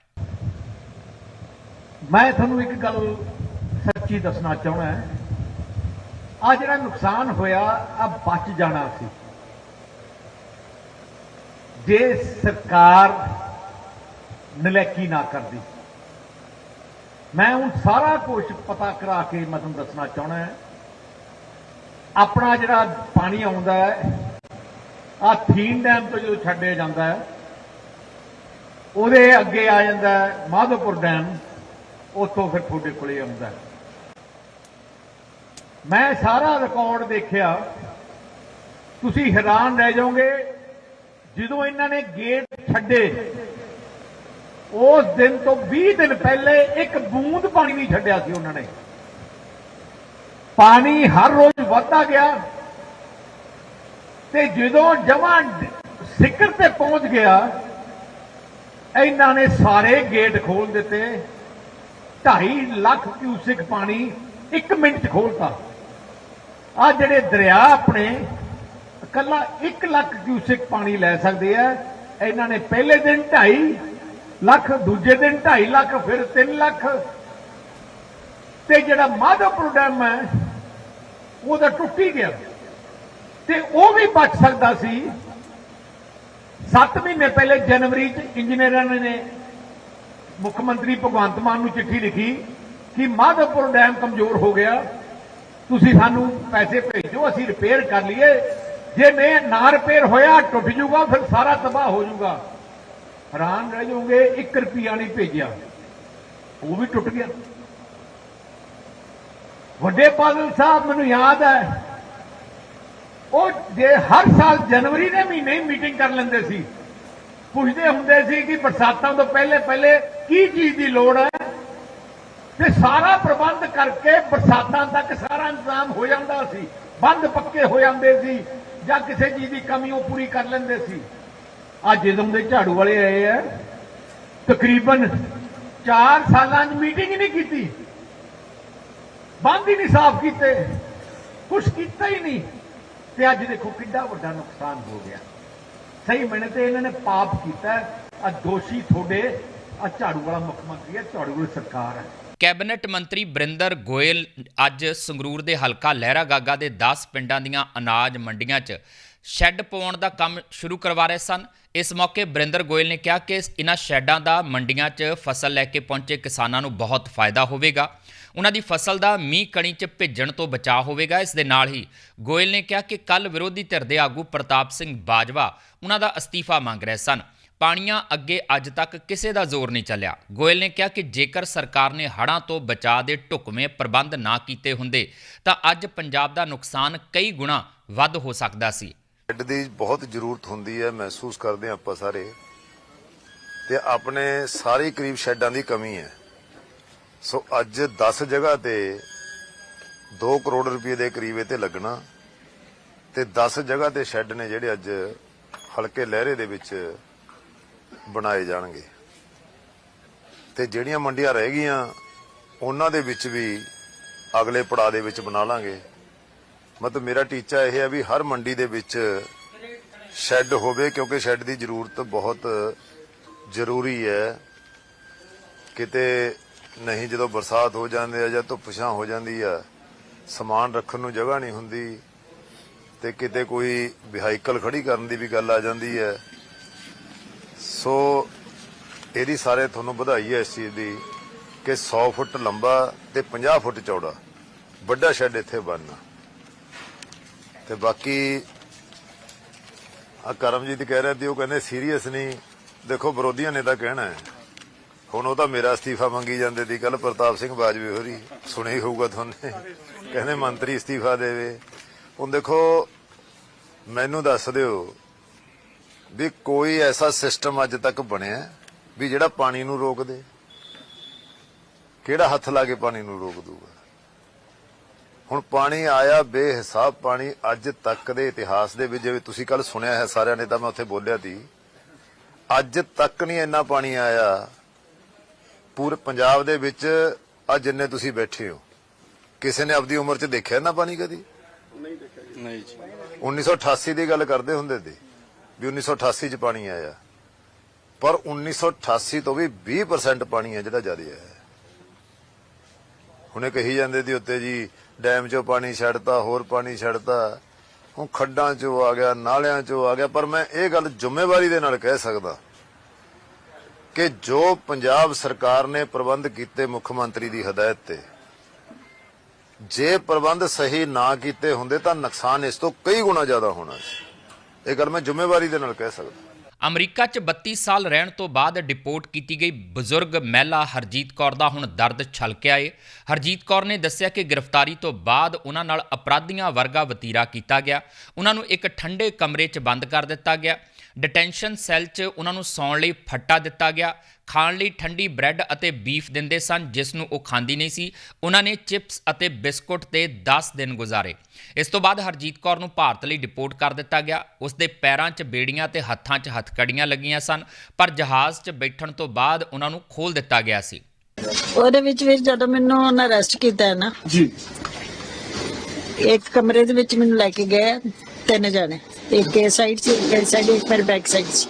[SPEAKER 4] ਮੈਂ ਤੁਹਾਨੂੰ ਇੱਕ ਗੱਲ ਸੱਚੀ ਦੱਸਣਾ ਚਾਹਣਾ ਆ ਜਿਹੜਾ ਨੁਕਸਾਨ ਹੋਇਆ ਆ ਬਚ ਜਾਣਾ ਸੀ। ਜੇ ਸਰਕਾਰ ਨਲੇਕੀ ਨਾ ਕਰਦੀ। ਮੈਂ ਹੁਣ ਸਾਰਾ ਕੁਝ ਪਤਾ ਕਰਾ ਕੇ ਮੈਂ ਤੁਹਾਨੂੰ ਦੱਸਣਾ ਚਾਹਣਾ ਆਪਣਾ ਜਿਹੜਾ ਪਾਣੀ ਆਉਂਦਾ ਹੈ ਆ ਥੀਨ ਡੈਮ ਤੋਂ ਜਦੋਂ ਛੱਡਿਆ ਜਾਂਦਾ ਹੈ, ਉਹਦੇ ਅੱਗੇ ਆ ਜਾਂਦਾ ਮਾਧੋਪੁਰ ਡੈਮ, ਉੱਥੋਂ ਫਿਰ ਤੁਹਾਡੇ ਕੋਲੇ ਆਉਂਦਾ ਮੈਂ ਸਾਰਾ ਰਿਕਾਰਡ ਦੇਖਿਆ, ਤੁਸੀਂ ਹੈਰਾਨ ਰਹਿ ਜਾਓਗੇ, ਜਦੋਂ ਇਹਨਾਂ ਨੇ ਗੇਟ ਛੱਡੇ, ਉਸ ਦਿਨ ਤੋਂ 20 ਦਿਨ ਪਹਿਲੇ ਇੱਕ ਬੂੰਦ ਪਾਣੀ ਨਹੀਂ ਛੱਡਿਆ ਸੀ ਉਹਨਾਂ ਨੇ। ਪਾਣੀ ਹਰ ਰੋਜ਼ ਵੱਧਦਾ ਗਿਆ ਤੇ ਜਦੋਂ ਜਮਾਂ ਸਿਖਰ ਤੇ ਪਹੁੰਚ ਗਿਆ, ਇਹਨਾਂ ਨੇ ਸਾਰੇ ਗੇਟ ਖੋਲ ਦਿੱਤੇ। 2.5 ਲੱਖ ਕਿਊਸਿਕ ਪਾਣੀ 1 ਮਿੰਟ ਚ ਖੋਲਤਾ ਆ ਜਿਹੜੇ ਦਰਿਆ ਆਪਣੇ ਇਕੱਲਾ 1 ਲੱਖ ਕਿਊਸਿਕ ਪਾਣੀ ਲੈ ਸਕਦੇ ਆ। ਇਹਨਾਂ ਨੇ ਪਹਿਲੇ ਦਿਨ 2.5 ਲੱਖ, ਦੂਜੇ ਦਿਨ 2.5 ਲੱਖ, ਫਿਰ 3 ਲੱਖ। ਤੇ ਜਿਹੜਾ ਮਾਧੋਪੁਰ ਡੈਮ ਹੈ, ਉਹਦਾ ਟੁੱਟੀ ਗਿਆ। ਤੇ ਉਹ ਵੀ ਬਚ ਸਕਦਾ ਸੀ। 7 ਮਹੀਨੇ ਪਹਿਲੇ ਜਨਵਰੀ ਚ ਇੰਜੀਨੀਅਰਾਂ ਨੇ ਮੁੱਖ ਮੰਤਰੀ ਭਗਵੰਤ ਮਾਨ ਨੂੰ ਚਿੱਠੀ ਲਿਖੀ ਕਿ ਮਾਧੋਪੁਰ ਡੈਮ ਕਮਜ਼ੋਰ ਹੋ ਗਿਆ। ਤੁਸੀਂ ਸਾਨੂੰ ਪੈਸੇ ਭੇਜੋ, ਅਸੀਂ ਰਿਪੇਅਰ ਕਰ ਲਈਏ। ਜੇ ਮੈਂ ਨਾ ਰਿਪੇਅਰ ਹੋਇਆ, ਟੁੱਟ ਜੂਗਾ, ਫਿਰ ਸਾਰਾ ਤਬਾਹ ਹੋ ਜਾਊਗਾ ਹੈਰਾਨ ਰਹਿ ਜਾਓਗੇ 1 ਰੁਪਿਆ ਨਹੀਂ ਭੇਜਿਆ। ਉਹ ਵੀ ਟੁੱਟ ਗਿਆ। ਵੱਡੇ ਬਾਦਲ ਸਾਹਿਬ, ਮੈਨੂੰ ਯਾਦ ਹੈ ਉਹ ਜੇ ਹਰ ਸਾਲ ਜਨਵਰੀ ਦੇ ਮਹੀਨੇ ਹੀ ਮੀਟਿੰਗ ਕਰ ਲੈਂਦੇ ਸੀ, ਪੁੱਛਦੇ ਹੁੰਦੇ ਸੀ ਕਿ ਬਰਸਾਤਾਂ ਤੋਂ ਪਹਿਲੇ ਪਹਿਲੇ ਕੀ ਚੀਜ਼ ਦੀ ਲੋੜ ਹੈ? ਤੇ ਸਾਰਾ ਪ੍ਰਬੰਧ ਕਰਕੇ ਬਰਸਾਤਾਂ ਤੱਕ ਸਾਰਾ ਇੰਤਜ਼ਾਮ ਹੋ ਜਾਂਦਾ ਸੀ, ਬੰਦ ਪੱਕੇ ਹੋ ਜਾਂਦੇ ਸੀ, ਜਾਂ ਕਿਸੇ ਚੀਜ਼ ਦੀ ਕਮੀ ਉਹ ਪੂਰੀ ਕਰ ਲੈਂਦੇ ਸੀ। ਅੱਜ ਜਦੋਂ ਦੇ ਝਾੜੂ ਵਾਲੇ ਆਏ ਆ, ਤਕਰੀਬਨ 4 ਸਾਲਾਂ 'ਚ ਮੀਟਿੰਗ ਹੀ ਨਹੀਂ ਕੀਤੀ। ਬੰਦ ਹੀ ਨਹੀਂ ਸਾਫ਼ ਕੀਤੇ। ਕੁਛ ਕੀਤਾ ਹੀ ਨਹੀਂ। ਤੇ ਅੱਜ ਦੇਖੋ ਕਿੰਨਾ ਵੱਡਾ ਨੁਕਸਾਨ ਹੋ ਗਿਆ। ਸਹੀ ਮੈਨੇ ਤੇ ਇਹਨਾਂ ਨੇ ਪਾਪ ਕੀਤਾ ਆ ਦੋਸ਼ੀ ਤੁਹਾਡੇ ਆ ਝਾੜੂ ਵਾਲਾ ਮੁੱਖ ਮੰਤਰੀ ਹੈ ਝਾੜੂ ਵਾਲੀ ਸਰਕਾਰ ਹੈ।
[SPEAKER 1] ਕੈਬਨਿਟ ਮੰਤਰੀ ਬਰਿੰਦਰ ਗੋਇਲ ਅੱਜ ਸੰਗਰੂਰ ਦੇ ਹਲਕਾ ਲਹਿਰਾ ਗਾਗਾ ਦੇ 10 ਪਿੰਡਾਂ ਦੀਆਂ ਅਨਾਜ ਮੰਡੀਆਂ 'ਚ ਸ਼ੈੱਡ ਪਵਾਉਣ ਦਾ ਕੰਮ ਸ਼ੁਰੂ ਕਰਵਾ ਰਹੇ ਸਨ। ਇਸ ਮੌਕੇ ਬਰਿੰਦਰ ਗੋਇਲ ਨੇ ਕਿਹਾ ਕਿ ਇਨ੍ਹਾਂ ਸ਼ੈੱਡਾਂ ਦਾ ਮੰਡੀਆਂ 'ਚ ਫਸਲ ਲੈ ਕੇ ਪਹੁੰਚੇ ਕਿਸਾਨਾਂ ਨੂੰ ਬਹੁਤ ਫਾਇਦਾ ਹੋਵੇਗਾ। ਉਹਨਾਂ ਦੀ ਫਸਲ ਦਾ ਮੀਂਹ ਕਣੀ 'ਚ ਭਿੱਜਣ ਤੋਂ ਬਚਾਅ ਹੋਵੇਗਾ। ਇਸ ਦੇ ਨਾਲ ਹੀ ਗੋਇਲ ਨੇ ਕਿਹਾ ਕਿ ਕੱਲ ਵਿਰੋਧੀ ਧਿਰ ਦੇ ਆਗੂ ਪ੍ਰਤਾਪ ਸਿੰਘ ਬਾਜਵਾ ਉਹਨਾਂ ਦਾ ਅਸਤੀਫਾ ਮੰਗ ਰਹੇ ਸਨ। ਪਾਣੀਆਂ ਅੱਗੇ ਅੱਜ ਤੱਕ ਕਿਸੇ ਦਾ ਜ਼ੋਰ ਨਹੀਂ ਚੱਲਿਆ। ਗੋਇਲ ਨੇ ਕਿਹਾ ਕਿ ਜੇਕਰ ਸਰਕਾਰ ਨੇ ਹੜ੍ਹਾਂ ਤੋਂ ਬਚਾਅ ਦੇ ਢੁਕਵੇਂ ਪ੍ਰਬੰਧ ਨਾ ਕੀਤੇ ਹੁੰਦੇ, ਤਾਂ ਅੱਜ ਪੰਜਾਬ ਦਾ ਨੁਕਸਾਨ ਕਈ ਗੁਣਾ ਵੱਧ ਹੋ ਸਕਦਾ ਸੀ।
[SPEAKER 5] ਬੈੱਡ ਦੀ ਬਹੁਤ ਜ਼ਰੂਰਤ ਹੁੰਦੀ ਹੈ, ਮਹਿਸੂਸ ਕਰਦੇ ਹਾਂ ਆਪਾਂ ਸਾਰੇ। ਤੇ ਆਪਣੇ ਸਾਰੇ ਕਰੀਬ ਸ਼ੈੱਡਾਂ ਦੀ ਕਮੀ ਹੈ। ਸੋ ਅੱਜ 10 ਜਗ੍ਹਾ ਤੇ 2 ਕਰੋੜ ਰੁਪਏ ਦੇ ਕਰੀਬ ਇਹ ਤੇ ਲੱਗਣਾ ਤੇ 10 ਜਗ੍ਹਾ ਤੇ ਸ਼ੈੱਡ ਨੇ ਜਿਹੜੇ ਅੱਜ ਹਲਕੇ ਲਹਿਰੇ ਦੇ ਵਿੱਚ ਬਣਾਏ ਜਾਣਗੇ। ਤੇ ਜਿਹੜੀਆਂ ਮੰਡੀਆਂ ਰਹਿ ਗਈਆਂ, ਉਹਨਾਂ ਦੇ ਵਿੱਚ ਵੀ ਅਗਲੇ ਪੜਾਅ ਦੇ ਵਿੱਚ ਬਣਾ ਲਾਂਗੇ। ਮਤਲਬ ਮੇਰਾ ਟੀਚਾ ਇਹ ਹੈ ਵੀ ਹਰ ਮੰਡੀ ਦੇ ਵਿੱਚ ਸ਼ੈੱਡ ਹੋਵੇ, ਕਿਉਂਕਿ ਸ਼ੈੱਡ ਦੀ ਜ਼ਰੂਰਤ ਬਹੁਤ ਜ਼ਰੂਰੀ ਹੈ। ਕਿਤੇ ਨਹੀਂ, ਜਦੋਂ ਬਰਸਾਤ ਹੋ ਜਾਂਦੀ ਹੈ ਜਾਂ ਧੁੱਪ ਛਾਂ ਹੋ ਜਾਂਦੀ ਹੈ ਸਮਾਨ ਰੱਖਣ ਨੂੰ ਜਗ੍ਹਾ ਨਹੀਂ ਹੁੰਦੀ ਤੇ ਕਿਤੇ ਕੋਈ ਵਹੀਕਲ ਖੜੀ ਕਰਨ ਦੀ ਵੀ ਗੱਲ ਆ ਜਾਂਦੀ ਹੈ ਸੋ ਇਹਦੀ ਸਾਰੇ ਤੁਹਾਨੂੰ ਵਧਾਈ ਹੈ ਇਸ ਚੀਜ਼ ਦੀ ਕਿ 100 ਫੁੱਟ ਲੰਬਾ ਤੇ 50 ਫੁੱਟ ਚੌੜਾ, ਵੱਡਾ ਸ਼ੈੱਡ ਇੱਥੇ ਬਣਨਾ। ਤੇ ਬਾਕੀ ਆ ਕਰਮਜੀਤ ਕਹਿ ਰਿਹਾ ਸੀ, ਉਹ ਕਹਿੰਦੇ ਸੀਰੀਅਸ ਨਹੀਂ। ਦੇਖੋ, ਵਿਰੋਧੀਆਂ ਨੇ ਤਾਂ ਕਹਿਣਾ ਹੈ। ਹੁਣ ਉਹ ਤਾਂ ਮੇਰਾ ਅਸਤੀਫਾ ਮੰਗੀ ਜਾਂਦੇ ਸੀ ਕੱਲ ਪ੍ਰਤਾਪ ਸਿੰਘ ਬਾਜਵੇ ਹੋਰੀ ਸੁਣਿਆ ਹੋਊਗਾ ਤੁਹਾਨੂੰ। ਕਹਿੰਦੇ ਮੰਤਰੀ ਅਸਤੀਫਾ ਦੇਵੇ। ਹੁਣ ਦੇਖੋ, ਮੈਨੂੰ ਦੱਸ ਦਿਓ ਵੀ ਕੋਈ ਐਸਾ ਸਿਸਟਮ ਅੱਜ ਤੱਕ ਬਣਿਆ ਵੀ ਜਿਹੜਾ ਪਾਣੀ ਨੂੰ ਰੋਕ ਦੇ? ਕਿਹੜਾ ਹੱਥ ਲਾ ਕੇ ਪਾਣੀ ਨੂੰ ਰੋਕ ਦੂਗਾ? ਹੁਣ ਪਾਣੀ ਆਇਆ ਬੇਹਿਸਾਬ ਪਾਣੀ ਅੱਜ ਤੱਕ ਦੇ ਇਤਿਹਾਸ ਦੇ ਵਿੱਚ, ਜਿਵੇਂ ਤੁਸੀਂ ਕੱਲ ਸੁਣਿਆ ਹੈ ਸਾਰਿਆਂ ਨੇ ਤਾਂ ਮੈਂ ਉੱਥੇ ਬੋਲਿਆ ਸੀ, ਅੱਜ ਤੱਕ ਨਹੀਂ ਇੰਨਾ ਪਾਣੀ ਆਇਆ ਪੂਰੇ ਪੰਜਾਬ ਦੇ ਵਿੱਚ ਆ ਜਿੰਨੇ ਤੁਸੀਂ ਬੈਠੇ ਹੋ ਕਿਸੇ ਨੇ ਆਪਦੀ ਉਮਰ 'ਚ ਦੇਖਿਆ ਨਾ ਪਾਣੀ ਕਦੀ?
[SPEAKER 6] ਨਹੀਂ ਜੀ।
[SPEAKER 5] 1988 ਦੀ ਗੱਲ ਕਰਦੇ ਹੁੰਦੇ ਸੀ ਵੀ 1988 ਚ ਪਾਣੀ ਆਇਆ। ਪਰ 1988 ਤੋਂ ਵੀ 20% ਪਾਣੀ ਹੈ ਜਿਹੜਾ ਜ਼ਿਆਦਾ ਆਇਆ ਹੁਣੇ ਕਹੀ ਜਾਂਦੇ ਸੀ ਉੱਤੇ ਜੀ ਡੈਮ 'ਚੋਂ ਪਾਣੀ ਛੱਡਤਾ ਹੋਰ ਪਾਣੀ ਛੱਡਤਾ। ਹੁਣ ਖੱਡਾਂ 'ਚੋਂ ਆ ਗਿਆ ਨਾਲਿਆਂ 'ਚੋਂ ਆ ਗਿਆ। ਪਰ ਮੈਂ ਇਹ ਗੱਲ ਜ਼ਿੰਮੇਵਾਰੀ ਦੇ ਨਾਲ ਕਹਿ ਸਕਦਾ ਕਿ ਜੋ ਪੰਜਾਬ ਸਰਕਾਰ ਨੇ ਪ੍ਰਬੰਧ ਕੀਤੇ ਮੁੱਖ ਮੰਤਰੀ ਦੀ ਹਦਾਇਤ ਤੇ, ਜੇ ਪ੍ਰਬੰਧ ਸਹੀ ਨਾ ਕੀਤੇ ਹੁੰਦੇ ਤਾਂ ਨੁਕਸਾਨ ਇਸ ਤੋਂ ਕਈ ਗੁਣਾ ਜ਼ਿਆਦਾ ਹੋਣਾ ਸੀ। ਇਹ ਗੱਲ ਮੈਂ ਜ਼ਿੰਮੇਵਾਰੀ ਦੇ ਨਾਲ ਕਹਿ ਸਕਦਾ।
[SPEAKER 1] ਅਮਰੀਕਾ 'ਚ 32 ਸਾਲ ਰਹਿਣ ਤੋਂ ਬਾਅਦ ਡਿਪੋਰਟ ਕੀਤੀ ਗਈ ਬਜ਼ੁਰਗ ਮਹਿਲਾ ਹਰਜੀਤ ਕੌਰ ਦਾ ਹੁਣ ਦਰਦ ਛਲਕਿਆ ਏ। ਹਰਜੀਤ ਕੌਰ ਨੇ ਦੱਸਿਆ ਕਿ ਗ੍ਰਿਫਤਾਰੀ ਤੋਂ ਬਾਅਦ ਉਹਨਾਂ ਨਾਲ ਅਪਰਾਧੀਆਂ ਵਰਗਾ ਵਤੀਰਾ ਕੀਤਾ ਗਿਆ। ਉਹਨਾਂ ਨੂੰ ਇੱਕ ਠੰਡੇ ਕਮਰੇ 'ਚ ਬੰਦ ਕਰ ਦਿੱਤਾ ਗਿਆ। ਡਿਟੈਂਸ਼ਨ ਸੈੱਲ 'ਚ ਉਹਨਾਂ ਨੂੰ ਸੌਣ ਲਈ ਫੱਟਾ ਦਿੱਤਾ ਗਿਆ। ਖਾਣ ਲਈ ਠੰਡੀ ਬ੍ਰੈਡ ਅਤੇ ਬੀਫ ਦਿੰਦੇ ਸਨ ਜਿਸ ਨੂੰ ਉਹ ਖਾਂਦੀ ਨਹੀਂ ਸੀ। ਉਹਨਾਂ ਨੇ ਚਿਪਸ ਅਤੇ ਬਿਸਕੁਟ ਤੇ 10 ਦਿਨ ਗੁਜ਼ਾਰੇ। ਇਸ ਤੋਂ ਬਾਅਦ ਹਰਜੀਤ ਕੌਰ ਨੂੰ ਭਾਰਤ ਲਈ ਡਿਪੋਰਟ ਕਰ ਦਿੱਤਾ ਗਿਆ। ਉਸ ਦੇ ਪੈਰਾਂ 'ਚ ਬੇੜੀਆਂ ਤੇ ਹੱਥਾਂ 'ਚ ਹੱਥਕੜੀਆਂ ਲੱਗੀਆਂ ਸਨ ਪਰ ਜਹਾਜ਼ 'ਚ ਬੈਠਣ ਤੋਂ ਬਾਅਦ ਉਹਨਾਂ ਨੂੰ ਖੋਲ ਦਿੱਤਾ ਗਿਆ ਸੀ।
[SPEAKER 7] ਉਹਦੇ ਵਿੱਚ ਵੀ ਜਦੋਂ ਮੈਨੂੰ ਉਹਨਾਂ ਅਰੈਸਟ ਕੀਤਾ ਹੈ ਨਾ
[SPEAKER 6] ਜੀ।
[SPEAKER 7] ਇੱਕ ਕਮਰੇ ਦੇ ਵਿੱਚ ਮੈਨੂੰ ਲੈ ਕੇ ਗਏ ਤਿੰਨ ਜਣੇ। ਇੱਕ ਇਹ ਸਾਈਡ ਸੀ ਇੱਕ ਇਹ ਸਾਈਡ ਇੱਕ ਮੇਰੇ ਬੈਕ ਸਾਈਡ ਸੀ।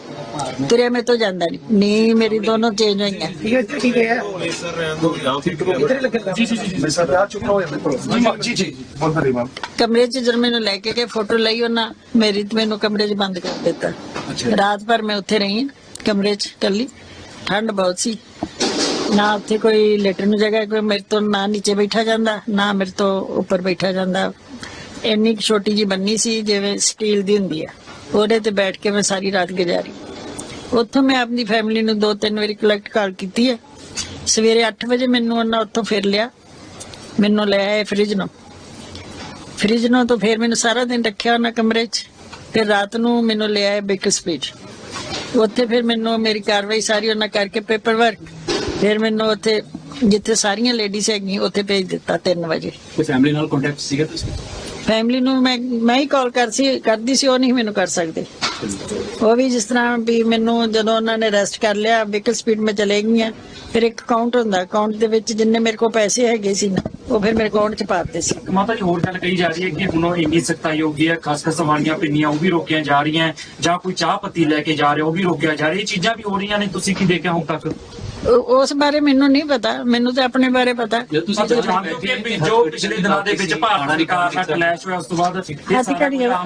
[SPEAKER 7] ਤੁਰਿਆ ਮੈਂ ਤੋਂ ਜਾਂਦਾ ਨਹੀਂ ਨੀ ਮੇਰੀ ਦੋਨੋਂ ਚੇਂਜ ਹੋਈਆਂ।
[SPEAKER 6] ਜੀ ਜੀ ਬਹੁਤ ਧੰਨਵਾਦ। ਮੈਮ
[SPEAKER 7] ਕਮਰੇ 'ਚ ਜਦੋਂ ਮੈਨੂੰ ਲੈ ਕੇ ਗਏ ਫੋਟੋ ਲਈ ਉਹਨਾਂ ਮੇਰੀ ਤੇ ਮੈਨੂੰ ਕਮਰੇ 'ਚ ਬੰਦ ਕਰ ਦਿੱਤਾ। ਰਾਤ ਭਰ ਮੈਂ ਉੱਥੇ ਰਹੀ ਹਾਂ, ਕਮਰੇ 'ਚ ਇਕੱਲੀ। ਠੰਡ ਬਹੁਤ ਸੀ। ਨਾ ਉੱਥੇ ਕੋਈ ਲੇਟਣ ਨੂੰ ਜਗ੍ਹਾ ਕੋਈ ਮੇਰੇ ਤੋਂ ਨਾ ਨੀਚੇ ਬੈਠਾ ਜਾਂਦਾ ਨਾ ਮੇਰੇ ਤੋਂ ਉੱਪਰ ਬੈਠਾ ਜਾਂਦਾ। ਇੰਨੀ ਕੁ ਛੋਟੀ ਜੀ ਬੰਨੀ ਸੀ ਜਿਵੇਂ ਸਟੀਲ ਦੀ ਹੁੰਦੀ ਆ। ਉਹਦੇ ਤੇ ਬੈਠ ਕੇ ਮੈਂ ਸਾਰੀ ਰਾਤ ਗੁਜ਼ਾਰੀ। ਉੱਥੋਂ ਮੈਂ ਆਪਣੀ ਫੈਮਿਲੀ ਨੂੰ ਦੋ ਤਿੰਨ ਵਾਰੀ ਕਲੈਕਟ ਕਾਲ ਕੀਤੀ ਹੈ ਸਵੇਰੇ 8 ਵਜੇ ਮੈਨੂੰ ਉਹਨਾਂ ਉੱਥੋਂ ਫਿਰ ਲਿਆ। ਮੈਨੂੰ ਲੈ ਆਏ ਫ੍ਰਿਜ ਨੂੰ। ਫ੍ਰਿਜ ਨੂੰ ਤਾਂ ਫਿਰ ਮੈਨੂੰ ਸਾਰਾ ਦਿਨ ਰੱਖਿਆ ਉਹਨਾਂ ਕਮਰੇ 'ਚ। ਫਿਰ ਰਾਤ ਨੂੰ ਮੈਨੂੰ ਲੈ ਆਏ ਬੇਕਰ ਸਪੀਡ ਉੱਥੇ ਫਿਰ ਮੈਨੂੰ ਮੇਰੀ ਕਾਰਵਾਈ ਸਾਰੀ ਉਹਨਾਂ ਕਰਕੇ ਪੇਪਰ ਵਰਕ ਫਿਰ ਮੈਨੂੰ ਉੱਥੇ ਜਿੱਥੇ ਸਾਰੀਆਂ ਲੇਡੀਜ਼ ਹੈਗੀਆਂ, ਉੱਥੇ ਭੇਜ ਦਿੱਤਾ 3 ਵਜੇ।
[SPEAKER 6] ਕੋਈ ਫੈਮਿਲੀ ਨਾਲ ਕੰਟੈਕਟ ਸੀਗਾ ਤੁਸੀਂ?
[SPEAKER 7] ਫੈਮਿਲੀ ਨੂੰ ਮੈਂ ਮੈਂ ਹੀ ਕਾਲ ਕਰ ਸੀ, ਕਰਦੀ ਸੀ, ਉਹ ਨਹੀਂ ਮੈਨੂੰ ਕਰ ਸਕਦੇ। ਉਹ ਵੀ ਜਿਸ ਤਰ੍ਹਾਂ ਵੀ ਮੈਨੂੰ ਜਦੋਂ ਉਹਨਾਂ ਨੇ ਅਰੈਸਟ ਕਰ ਲਿਆ ਵਹੀਕਲ ਸਪੀਡ ਮੈਂ ਚਲੇ ਗਈਆਂ, ਫਿਰ ਇੱਕ ਅਕਾਊਂਟ ਹੁੰਦਾ ਅਕਾਊਂਟ ਦੇ ਵਿੱਚ ਜਿੰਨੇ ਮੇਰੇ ਕੋਲ ਪੈਸੇ ਹੈਗੇ ਸੀ ਨਾ, ਉਹ ਫਿਰ ਮੇਰੇ ਅਕਾਊਂਟ 'ਚ ਪਾ ਦਿੱਤੇ ਸੀ।
[SPEAKER 8] ਮਾਤਾ ਜੀ ਹੋਰ ਗੱਲ ਕਹੀ ਜਾ ਰਹੀ ਹੈ ਕਿ ਹੁਣ ਇੰਨੀ ਸਖਤਾਈ ਹੋ ਗਈ ਹੈ ਖਾਸ ਕਰ ਸਵਾਲੀਆਂ ਪਿੰਨੀਆਂ, ਉਹ ਵੀ ਰੋਕੀਆਂ ਜਾ ਰਹੀਆਂ, ਜਾਂ ਕੋਈ ਚਾਹ ਪੱਤੀ ਲੈ ਕੇ ਜਾ ਰਿਹਾ, ਉਹ ਵੀ ਰੋਕਿਆ ਜਾ ਰਿਹਾ, ਇਹ ਚੀਜ਼ਾਂ ਵੀ ਹੋ ਰਹੀਆਂ ਨੇ, ਤੁਸੀਂ ਕੀ ਦੇਖਿਆ ਹੁਣ ਤੱਕ?
[SPEAKER 7] ਉਸ ਬਾਰੇ ਮੈਨੂੰ ਨਹੀਂ ਪਤਾ ਮੈਨੂੰ ਤਾਂ ਆਪਣੇ ਬਾਰੇ ਪਤਾ।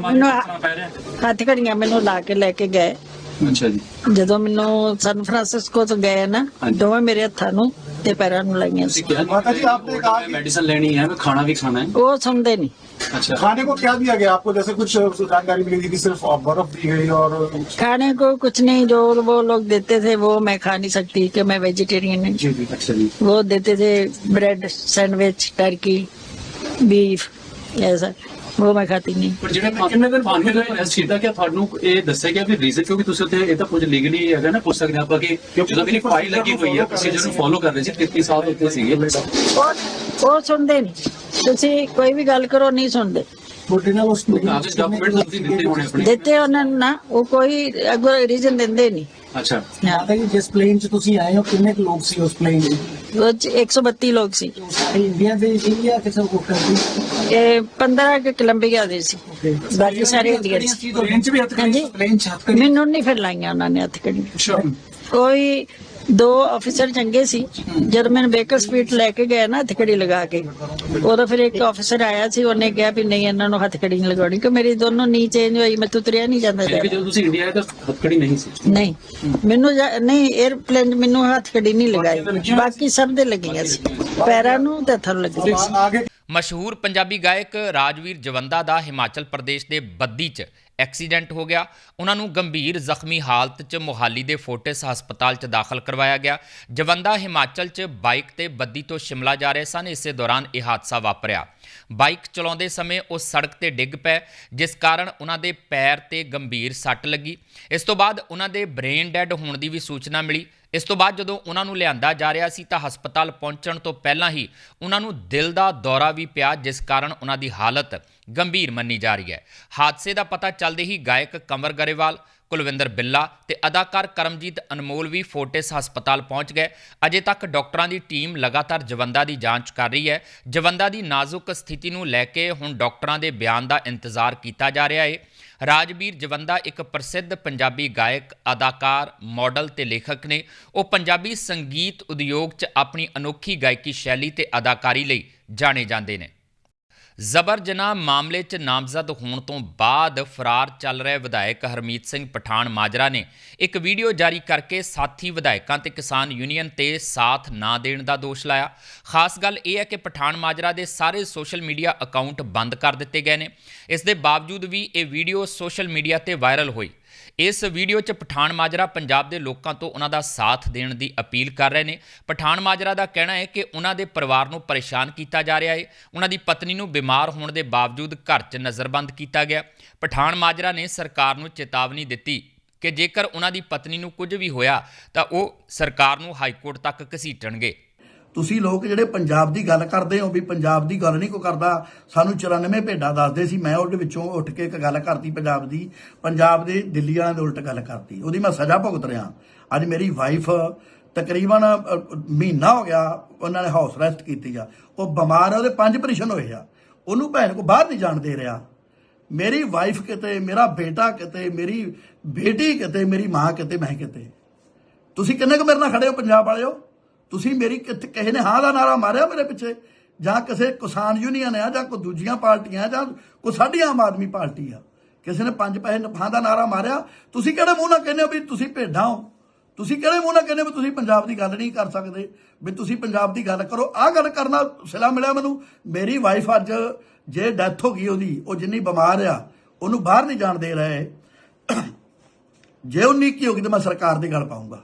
[SPEAKER 7] ਮੈਨੂੰ ਹੱਥ ਘੜੀਆਂ ਮੈਨੂੰ ਲਾ ਕੇ ਲੈ ਕੇ ਗਏ।
[SPEAKER 6] ਅੱਛਾ
[SPEAKER 7] ਜਦੋਂ ਮੈਨੂੰ ਸਨ ਫਰਾਂਸਿਸਕੋ ਤੋਂ ਗਏ ਨਾ
[SPEAKER 6] ਹਾਂਜੀ।
[SPEAKER 7] ਦੋਵੇਂ ਮੇਰੇ ਹੱਥਾਂ ਨੂੰ ਤੇ ਪੈਰਾਂ ਨੂੰ ਲਾਈਆਂ ਸੀ।
[SPEAKER 6] ਮੈਡੀਸਨ ਲੈਣੀ ਹੈ ਖਾਣਾ ਵੀ ਖਾਣਾ ਹੈ।
[SPEAKER 7] ਉਹ ਸੁਣਦੇ ਨਹੀਂ।
[SPEAKER 6] अच्छा।
[SPEAKER 9] खाने को क्या दिया गया? आपको जैसे कुछ जानकारी मिली थी कि सिर्फ़ बर्फ़ दी गई और
[SPEAKER 7] खाने को कुछ नहीं जो वो लोग देते थे वो मैं खा नहीं सकती कि मैं वेजिटेरियन हूँ।
[SPEAKER 6] जी जी अच्छा जी।
[SPEAKER 7] वो देते थे ब्रेड सैंडविच टर्की बीफ ऐसा। वो मैं खाती नहीं
[SPEAKER 6] ਪਰ ਜਿਹੜੇ ਕਿੰਨੇ ਦਿਨ ਤੁਹਾਨੂੰ ਦਾ ਅਰੈਸਟ ਕੀਤਾ ਕਿ ਤੁਹਾਨੂੰ ਇਹ ਦੱਸਿਆ ਗਿਆ ਵੀ ਰੀਜ਼ਨ ਕਿਉਂਕਿ ਤੁਸੀਂ ਉੱਥੇ ਇਹ ਤਾਂ ਕੁਝ ਲੀਗਲੀ ਹੈਗਾ ਨਾ ਪੁੱਛ ਸਕਦੇ ਹਾਂ ਆਪਾਂ ਕਿ ਜਦੋਂ ਮੇਰੀ ਫਾਈਲ ਲੱਗੀ ਹੋਈ ਹੈ ਪ੍ਰੋਸੀਜਰ ਨੂੰ ਫੋਲੋ ਕਰ ਰਹੇ ਸੀ 33 ਸਾਲ ਉੱਤੇ ਸੀਗੇ
[SPEAKER 7] ਉਹ ਉਹ ਸੁਣਦੇ ਨਹੀਂ ਤੁਸੀਂ ਕੋਈ ਵੀ ਗੱਲ ਕਰੋ ਨਹੀਂ ਸੁਣਦੇ
[SPEAKER 6] ਕਾਗਜ਼ ਡਾਕੂਮੈਂਟ ਤੁਸੀਂ ਦਿੱਤੇ ਹੋਣੇ ਆਪਣੇ
[SPEAKER 7] ਦਿੱਤੇ ਉਹਨਾਂ ਨੂੰ ਨਾ ਉਹ ਕੋਈ ਅੱਗੋਂ ਰੀਜ਼ਨ ਦਿੰਦੇ ਨਹੀਂ
[SPEAKER 6] ਅੱਛਾ।
[SPEAKER 7] ਹਾਂ
[SPEAKER 10] ਪਤਾ ਜੀ ਜਿਸ ਪਲੇਨ 'ਚ ਤੁਸੀਂ ਆਏ ਹੋ ਕਿੰਨੇ ਕੁ ਲੋਕ ਸੀ ਉਸ ਪਲੇਨ 'ਚ?
[SPEAKER 7] ਉਹ 'ਚ 132 ਲੋਕ ਸੀ।
[SPEAKER 10] ਸਾਰੇ ਇੰਡੀਆ ਦੇ ਸੀ ਜਾਂ ਕਿਸੇ ਹੋਰ ਕੰਟਰੀ
[SPEAKER 7] ਇਹ 15 ਕਿ ਕੋਲੰਬੀਆ ਦੇ ਸੀ। ਬਾਕੀ ਸਾਰੇ ਇੰਡੀਅਨ ਸੀ
[SPEAKER 10] ਪਲੇਨ 'ਚ ਵੀ ਹੱਥ
[SPEAKER 7] ਹਾਂਜੀ।
[SPEAKER 10] ਪਲੇਨ 'ਚ ਹੱਥ
[SPEAKER 7] ਮੈਨੂੰ ਨਹੀਂ ਫਿਰ ਲਾਈਆਂ ਉਹਨਾਂ ਨੇ ਹੱਥ ਕੜੀ ਕੋਈ ਦੋ ਅਫੀਸਰ ਚੰਗੇ ਸੀ। ਜਦ ਬੇਕਰ ਸਪੀਡ ਲੈ ਕੇ ਗਿਆ ਨਾ ਹੱਥਕੜੀ ਲਗਾ ਕੇ ਉਦੋਂ ਫਿਰ ਇੱਕ ਅਫੀਸਰ ਆਇਆ ਸੀ ਉਹਨੇ ਕਿਹਾ ਵੀ ਨਹੀਂ ਇਹਨਾਂ ਨੂੰ ਹੱਥਕੜੀ ਨਹੀਂ ਲਗਾਉਣੀ ਕਿ ਮੇਰੀ ਦੋਨੋਂ ਨੀ ਚੇਂਜ ਹੋਈ ਮੈਂ ਤੁਰਿਆ ਨਹੀਂ ਜਾਂਦਾ
[SPEAKER 6] ਸੀ ਤੁਸੀਂ ਇੰਡੀਆ ਆਏ ਤਾਂ ਨਹੀਂ ਸੀ।
[SPEAKER 7] ਨਹੀਂ ਮੈਨੂੰ ਨਹੀਂ 에ਅਰਪਲੇਨ ਮੈਨੂੰ ਹੱਥਕੜੀ ਨਹੀਂ ਲਗਾਈ। ਬਾਕੀ ਸਭ ਦੇ ਲੱਗੀਆਂ ਸੀ। ਪੈਰਾਂ ਨੂੰ ਤੇ ਥਰ
[SPEAKER 9] ਲੱਗੀ
[SPEAKER 1] ਮਸ਼ਹੂਰ ਪੰਜਾਬੀ ਗਾਇਕ ਰਾਜਵੀਰ ਜਵੰਦਾ ਦਾ ਹਿਮਾਚਲ ਪ੍ਰਦੇਸ਼ ਦੇ ਬੱਦੀ 'ਚ ਐਕਸੀਡੈਂਟ ਹੋ ਗਿਆ। ਉਹਨਾਂ ਨੂੰ ਗੰਭੀਰ ਜ਼ਖਮੀ ਹਾਲਤ 'ਚ ਮੋਹਾਲੀ ਦੇ ਫੋਟਿਸ ਹਸਪਤਾਲ 'ਚ ਦਾਖਲ ਕਰਵਾਇਆ ਗਿਆ। ਜਵੰਦਾ ਹਿਮਾਚਲ 'ਚ ਬਾਈਕ ਤੇ ਬੱਦੀ ਤੋਂ ਸ਼ਿਮਲਾ ਜਾ ਰਹੇ ਸਨ। ਇਸੇ ਦੌਰਾਨ ਇਹ ਹਾਦਸਾ ਵਾਪਰਿਆ। ਬਾਈਕ ਚਲਾਉਂਦੇ ਸਮੇਂ ਉਹ ਸੜਕ ਤੇ ਡਿੱਗ ਪਏ, ਜਿਸ ਕਾਰਨ ਉਹਨਾਂ ਦੇ ਪੈਰ ਤੇ ਗੰਭੀਰ ਸੱਟ ਲੱਗੀ। ਇਸ ਤੋਂ ਬਾਅਦ ਉਹਨਾਂ ਦੇ ਬ੍ਰੇਨ ਡੈਡ ਹੋਣ ਦੀ ਵੀ ਸੂਚਨਾ ਮਿਲੀ। ਇਸ ਤੋਂ ਬਾਅਦ ਜਦੋਂ ਉਹਨਾਂ ਨੂੰ ਲਿਆਂਦਾ ਜਾ ਰਿਹਾ ਸੀ ਤਾਂ ਹਸਪਤਾਲ ਪਹੁੰਚਣ ਤੋਂ ਪਹਿਲਾਂ ਹੀ ਉਹਨਾਂ ਨੂੰ ਦਿਲ ਦਾ ਦੌਰਾ ਵੀ ਪਿਆ, ਜਿਸ ਕਾਰਨ ਉਹਨਾਂ ਦੀ ਹਾਲਤ ਗੰਭੀਰ ਮੰਨੀ ਜਾ ਰਹੀ ਹੈ। ਹਾਦਸੇ ਦਾ ਪਤਾ ਚੱਲਦੇ ਹੀ ਗਾਇਕ ਕੰਵਰ ਗਰੇਵਾਲ, ਕੁਲਵਿੰਦਰ ਬਿੱਲਾ ਤੇ ਅਦਾਕਾਰ ਕਰਮਜੀਤ ਅਨਮੋਲ ਵੀ ਫੋਰਟਿਸ ਹਸਪਤਾਲ ਪਹੁੰਚ ਗਏ। ਅਜੇ ਤੱਕ ਡਾਕਟਰਾਂ ਦੀ ਟੀਮ ਲਗਾਤਾਰ ਜਵੰਦਾ ਦੀ ਜਾਂਚ ਕਰ ਰਹੀ ਹੈ। ਜਵੰਦਾ ਦੀ ਨਾਜ਼ੁਕ ਸਥਿਤੀ ਨੂੰ ਲੈ ਕੇ ਹੁਣ ਡਾਕਟਰਾਂ ਦੇ ਬਿਆਨ ਦਾ ਇੰਤਜ਼ਾਰ ਕੀਤਾ ਜਾ ਰਿਹਾ ਹੈ। ਰਾਜਵੀਰ ਜਵੰਦਾ ਇੱਕ ਪ੍ਰਸਿੱਧ ਪੰਜਾਬੀ ਗਾਇਕ, ਅਦਾਕਾਰ, ਮਾਡਲ ਤੇ ਲੇਖਕ ਨੇ। ਉਹ ਪੰਜਾਬੀ ਸੰਗੀਤ ਉਦਯੋਗ 'ਚ ਆਪਣੀ ਅਨੋਖੀ ਗਾਇਕੀ ਸ਼ੈਲੀ ਤੇ ਅਦਾਕਾਰੀ ਲਈ ਜਾਣੇ ਜਾਂਦੇ ਨੇ। ਜ਼ਬਰ ਜਨਾਹ ਮਾਮਲੇ 'ਚ ਨਾਮਜ਼ਦ ਹੋਣ ਤੋਂ ਬਾਅਦ ਫਰਾਰ ਚੱਲ ਰਹੇ ਵਿਧਾਇਕ ਹਰਮੀਤ ਸਿੰਘ ਪਠਾਨ ਮਾਜਰਾ ਨੇ ਇੱਕ ਵੀਡੀਓ ਜਾਰੀ ਕਰਕੇ ਸਾਥੀ ਵਿਧਾਇਕਾਂ ਤੇ ਕਿਸਾਨ ਯੂਨੀਅਨ ਤੇ ਸਾਥ ਨਾ ਦੇਣ ਦਾ ਦੋਸ਼ ਲਾਇਆ। ਖਾਸ ਗੱਲ ਇਹ ਹੈ ਕਿ ਪਠਾਨ ਮਾਜਰਾ ਦੇ ਸਾਰੇ ਸੋਸ਼ਲ ਮੀਡੀਆ ਅਕਾਊਂਟ ਬੰਦ ਕਰ ਦਿੱਤੇ ਗਏ ਨੇ। ਇਸ ਦੇ ਬਾਵਜੂਦ ਵੀ ਇਹ ਵੀਡੀਓ ਸੋਸ਼ਲ ਮੀਡੀਆ ਤੇ ਵਾਇਰਲ ਹੋਈ। ਇਸ ਵੀਡੀਓ 'ਚ ਪਠਾਨ ਮਾਜਰਾ ਪੰਜਾਬ ਦੇ ਲੋਕਾਂ ਤੋਂ ਉਹਨਾਂ ਦਾ ਸਾਥ ਦੇਣ ਦੀ ਅਪੀਲ ਕਰ ਰਹੇ ਨੇ। ਪਠਾਨ ਮਾਜਰਾ ਦਾ ਕਹਿਣਾ ਹੈ ਕਿ ਉਹਨਾਂ ਦੇ ਪਰਿਵਾਰ ਨੂੰ ਪਰੇਸ਼ਾਨ ਕੀਤਾ ਜਾ ਰਿਹਾ ਹੈ। ਉਹਨਾਂ ਦੀ ਪਤਨੀ ਨੂੰ ਬਿਮਾਰ ਹੋਣ ਦੇ ਬਾਵਜੂਦ ਘਰ 'ਚ ਨਜ਼ਰਬੰਦ ਕੀਤਾ ਗਿਆ। ਪਠਾਨ ਮਾਜਰਾ ਨੇ ਸਰਕਾਰ ਨੂੰ ਚੇਤਾਵਨੀ ਦਿੱਤੀ ਕਿ ਜੇਕਰ ਉਹਨਾਂ ਦੀ ਪਤਨੀ ਨੂੰ ਕੁਝ ਵੀ ਹੋਇਆ ਤਾਂ ਉਹ ਸਰਕਾਰ ਨੂੰ ਹਾਈ ਕੋਰਟ ਤੱਕ ਘਸੀਟਣਗੇ।
[SPEAKER 11] ਤੁਸੀਂ ਲੋਕ ਜਿਹੜੇ ਪੰਜਾਬ ਦੀ ਗੱਲ ਕਰਦੇ ਹੋ ਵੀ ਪੰਜਾਬ ਦੀ ਗੱਲ ਨਹੀਂ ਕੋ ਕਰਦਾ, ਸਾਨੂੰ 94 ਭੇਡਾਂ ਦੱਸਦੇ ਸੀ, ਮੈਂ ਉਹਦੇ ਵਿੱਚੋਂ ਉੱਠ ਕੇ ਇੱਕ ਗੱਲ ਕਰਤੀ ਪੰਜਾਬ ਦੀ, ਪੰਜਾਬ ਦੇ ਦਿੱਲੀ ਵਾਲਿਆਂ ਦੇ ਉਲਟ ਗੱਲ ਕਰਤੀ। ਉਹਦੀ ਮੈਂ ਸਜ਼ਾ ਭੁਗਤ ਰਿਹਾ। ਅੱਜ ਮੇਰੀ ਵਾਈਫ ਤਕਰੀਬਨ ਮਹੀਨਾ ਹੋ ਗਿਆ, ਉਹਨਾਂ ਨੇ ਹਾਊਸ ਰੈਸਟ ਕੀਤੀ ਆ। ਉਹ ਬਿਮਾਰ ਆ, ਉਹਦੇ ਪੰਜ ਆਪਰੇਸ਼ਨ ਹੋਏ ਆ। ਉਹਨੂੰ ਭੈਣ ਕੋ ਬਾਹਰ ਨਹੀਂ ਜਾਣ ਦੇ ਰਿਹਾ। ਮੇਰੀ ਵਾਈਫ ਕਿਤੇ, ਮੇਰਾ ਬੇਟਾ ਕਿਤੇ, ਮੇਰੀ ਬੇਟੀ ਕਿਤੇ, ਮੇਰੀ ਮਾਂ ਕਿਤੇ, ਮੈਂ ਕਿਤੇ। ਤੁਸੀਂ ਕਿੰਨੇ ਕੁ ਮੇਰੇ ਨਾਲ ਖੜੇ ਹੋ, ਪੰਜਾਬ ਵਾਲਿਓ? ਤੁਸੀਂ ਮੇਰੀ ਕਿੱਥੇ ਕਿਸੇ ਨੇ ਹਾਂ ਦਾ ਨਾਰਾ ਮਾਰਿਆ ਮੇਰੇ ਪਿੱਛੇ? ਜਾਂ ਕਿਸੇ ਕਿਸਾਨ ਯੂਨੀਅਨ ਆ, ਜਾਂ ਕੋਈ ਦੂਜੀਆਂ ਪਾਰਟੀਆਂ ਆ, ਜਾਂ ਕੋਈ ਸਾਡੀ ਆਮ ਆਦਮੀ ਪਾਰਟੀ ਆ? ਕਿਸੇ ਨੇ ਪੰਜ ਪੈਸੇ ਨਫਾ ਦਾ ਨਾਰਾ ਮਾਰਿਆ? ਤੁਸੀਂ ਕਿਹੜੇ ਮੂੰਹ ਨਾਲ ਕਹਿੰਦੇ ਹੋ ਵੀ ਤੁਸੀਂ ਭੇਡਾਂ ਹੋ? ਤੁਸੀਂ ਕਿਹੜੇ ਮੂੰਹ ਨਾਲ ਕਹਿੰਦੇ ਹੋ ਵੀ ਤੁਸੀਂ ਪੰਜਾਬ ਦੀ ਗੱਲ ਨਹੀਂ ਕਰ ਸਕਦੇ? ਵੀ ਤੁਸੀਂ ਪੰਜਾਬ ਦੀ ਗੱਲ ਕਰੋ। ਆਹ ਗੱਲ ਕਰਨਾ ਸਿਲਾ ਮਿਲਿਆ ਮੈਨੂੰ। ਮੇਰੀ ਵਾਈਫ ਅੱਜ ਜੇ ਡੈਥ ਹੋ ਗਈ ਉਹਦੀ, ਉਹ ਜਿੰਨੀ ਬਿਮਾਰ ਆ, ਉਹਨੂੰ ਬਾਹਰ ਨਹੀਂ ਜਾਣ ਦੇ ਰਹੇ। ਜੇ ਉਹ ਨਿੱਕੀ ਹੋ ਗਈ ਤਾਂ ਮੈਂ ਸਰਕਾਰ ਦੀ ਗੱਲ ਪਾਉਂਗਾ।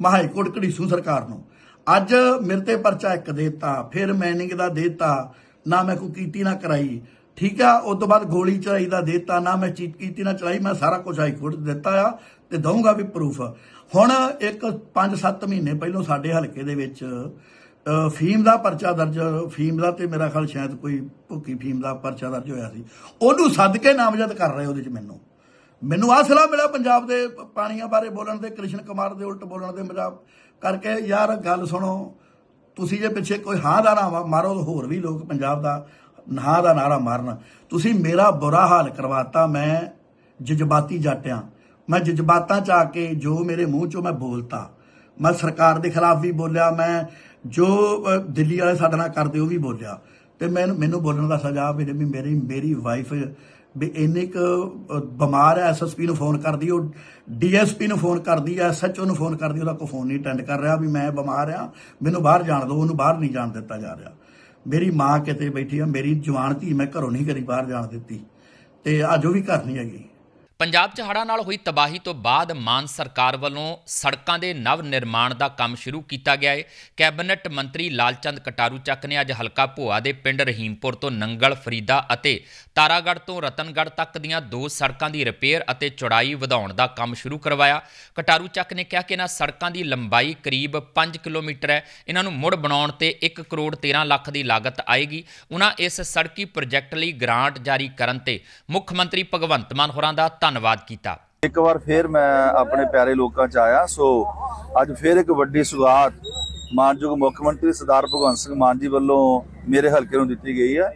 [SPEAKER 11] ਮੈਂ ਹਾਈ ਕੋਰਟ ਘੜੀਸੂ ਸਰਕਾਰ ਨੂੰ। ਅੱਜ ਮੇਰੇ ਤੇ ਪਰਚਾ ਇੱਕ ਦੇਤਾ, ਫਿਰ ਮੈਨਿੰਗ ਦਾ ਦੇਤਾ, ਨਾ ਮੈਂ ਕੋਈ ਕੀਤੀ, ਨਾ ਕਰਾਈ। ਠੀਕ ਆ, ਉਸ ਤੋਂ ਬਾਅਦ ਗੋਲੀ ਚਲਾਈ ਦਾ ਦੇਤਾ, ਨਾ ਮੈਂ ਚੀਟ ਕੀਤੀ, ਨਾ ਚਲਾਈ, ਮੈਂ ਸਾਰਾ ਕੁਝ ਹਾਈ ਕੋਰਟ 'ਚ ਦਿੱਤਾ ਆ ਤੇ ਦਊਂਗਾ ਵੀ ਪ੍ਰੂਫ ਹੁਣ ਇੱਕ 5-7 ਮਹੀਨੇ ਪਹਿਲਾਂ ਸਾਡੇ ਹਲਕੇ ਦੇ ਵਿੱਚ ਫੀਮ ਦਾ ਪਰਚਾ ਦਰਜ, ਫੀਮ ਦਾ ਤੇ ਮੇਰਾ ਖਿਆਲ ਸ਼ਾਇਦ ਕੋਈ ਭੁੱਕੀ ਫੀਮ ਦਾ ਪਰਚਾ ਦਰਜ ਹੋਇਆ ਸੀ। ਉਹਨੂੰ ਸੱਦ ਕੇ ਨਾਮਜ਼ਦ ਕਰ ਰਹੇ ਉਹਦੇ 'ਚ ਮੈਨੂੰ। ਮੈਨੂੰ ਆਹ ਸਲਾਹ ਮਿਲਿਆ ਪੰਜਾਬ ਦੇ ਪਾਣੀਆਂ ਬਾਰੇ ਬੋਲਣ ਦੇ, ਕ੍ਰਿਸ਼ਨ ਕੁਮਾਰ ਦੇ ਉਲਟ ਬੋਲਣ ਦੇ ਮਜ਼ਾਕ ਕਰਕੇ, ਯਾਰ ਗੱਲ ਸੁਣੋ, ਤੁਸੀਂ ਜੇ ਪਿੱਛੇ ਕੋਈ ਹਾਂ ਦਾ ਨਾ ਮਾਰੋ ਹੋਰ ਵੀ ਲੋਕ ਪੰਜਾਬ ਦਾ ਹਾਂ ਦਾ ਨਾਰਾ ਮਾਰਨ। ਤੁਸੀਂ ਮੇਰਾ ਬੁਰਾ ਹਾਲ ਕਰਵਾਤਾ, ਮੈਂ ਜਜ਼ਬਾਤੀ ਜਾਟਿਆਂ। ਮੈਂ ਜਜ਼ਬਾਤਾਂ ਚ ਆ ਕੇ ਜੋ ਮੇਰੇ ਮੂੰਹ ਚੋਂ ਮੈਂ ਬੋਲਤਾ। ਮੈਂ ਸਰਕਾਰ ਦੇ ਖਿਲਾਫ ਵੀ ਬੋਲਿਆ, ਮੈਂ ਜੋ ਦਿੱਲੀ ਵਾਲੇ ਸਾਡੇ ਨਾਲ ਕਰਦੇ ਉਹ ਵੀ ਬੋਲਿਆ। ਤੇ ਮੈਨੂੰ ਮੈਨੂੰ ਬੋਲਣ ਦਾ ਸਜ਼ਾ ਵੀ ਵੀ ਮੇਰੀ ਮੇਰੀ ਵਾਈਫ ਵੀ ਇੰਨੇ ਕ ਬਿਮਾਰ ਹੈ ਐਸਐਸਪੀ ਨੂੰ ਫੋਨ ਕਰਦੀ, ਉਹ ਡੀਐਸਪੀ ਨੂੰ ਫੋਨ ਕਰਦੀ ਹੈ ਐਸਐਚਓ ਨੂੰ ਫੋਨ ਕਰਦੀ, ਉਹਦਾ ਕੋਈ ਫੋਨ ਨਹੀਂ ਅਟੈਂਡ ਕਰ ਰਿਹਾ ਵੀ ਮੈਂ ਬਿਮਾਰ ਆ ਮੈਨੂੰ ਬਾਹਰ ਜਾਣ ਦਿਓ, ਉਹਨੂੰ ਬਾਹਰ ਨਹੀਂ ਜਾਣ ਦਿੱਤਾ ਜਾ ਰਿਹਾ। ਮੇਰੀ ਮਾਂ ਕਿਤੇ ਬੈਠੀ ਆ, ਮੇਰੀ ਜਵਾਨ ਧੀ ਮੈਂ ਘਰੋਂ ਨਹੀਂ ਕਰੀ ਬਾਹਰ ਜਾਣ ਦਿੱਤੀ, ਤੇ ਅੱਜ ਉਹ ਵੀ ਘਰ ਨਹੀਂ ਹੈਗੀ।
[SPEAKER 1] ਪੰਜਾਬ 'ਚ ਹੜ੍ਹਾਂ ਨਾਲ ਹੋਈ ਤਬਾਹੀ ਤੋਂ ਬਾਅਦ ਮਾਨ ਸਰਕਾਰ ਵੱਲੋਂ ਸੜਕਾਂ ਦੇ ਨਵ ਨਿਰਮਾਣ ਦਾ ਕੰਮ ਸ਼ੁਰੂ ਕੀਤਾ ਗਿਆ ਹੈ ਕੈਬਨਿਟ ਮੰਤਰੀ ਲਾਲਚੰਦ ਕਟਾਰੂ ਚੱਕ ਨੇ ਅੱਜ ਹਲਕਾ ਭੋਆ ਦੇ ਪਿੰਡ ਰਹੀਮਪੁਰ ਤੋਂ ਨੰਗਲ, ਫਰੀਦਾ ਅਤੇ ਤਾਰਾਗੜ੍ਹ ਤੋਂ ਰਤਨਗੜ੍ਹ ਤੱਕ ਦੀਆਂ ਦੋ ਸੜਕਾਂ ਦੀ ਰਿਪੇਅਰ ਅਤੇ ਚੌੜਾਈ ਵਧਾਉਣ ਦਾ ਕੰਮ ਸ਼ੁਰੂ ਕਰਵਾਇਆ। ਕਟਾਰੂ ਚੱਕ ਨੇ ਕਿਹਾ ਕਿ ਇਹਨਾਂ ਸੜਕਾਂ ਦੀ ਲੰਬਾਈ ਕਰੀਬ 5 ਕਿਲੋਮੀਟਰ ਹੈ। ਇਹਨਾਂ ਨੂੰ ਮੁੜ ਬਣਾਉਣ ਤੇ 1 ਕਰੋੜ 13 ਲੱਖ ਦੀ ਲਾਗਤ ਆਏਗੀ। ਉਹਨਾਂ ਇਸ ਸੜਕੀ ਪ੍ਰੋਜੈਕਟ ਲਈ ਗ੍ਰਾਂਟ ਜਾਰੀ ਕਰਨ ਤੇ ਮੁੱਖ ਮੰਤਰੀ ਭਗਵੰਤ ਮਾਨ ਹੋਰਾਂ ਦਾ ਧੰਨਵਾਦ ਕੀਤਾ।
[SPEAKER 12] ਇੱਕ ਵਾਰ ਫੇਰ ਮੈਂ ਆਪਣੇ ਪਿਆਰੇ ਲੋਕਾਂ ਚ ਆਇਆ, ਸੋ ਅੱਜ ਫੇਰ ਇੱਕ ਵੱਡੀ ਸੁਗਾਤ ਮਾਨਯੋਗ ਮੁੱਖ ਮੰਤਰੀ ਸਰਦਾਰ ਭਗਵੰਤ ਸਿੰਘ ਮਾਨ ਜੀ ਵੱਲੋਂ ਮੇਰੇ ਹਲਕੇ ਨੂੰ ਦਿੱਤੀ ਗਈ ਹੈ।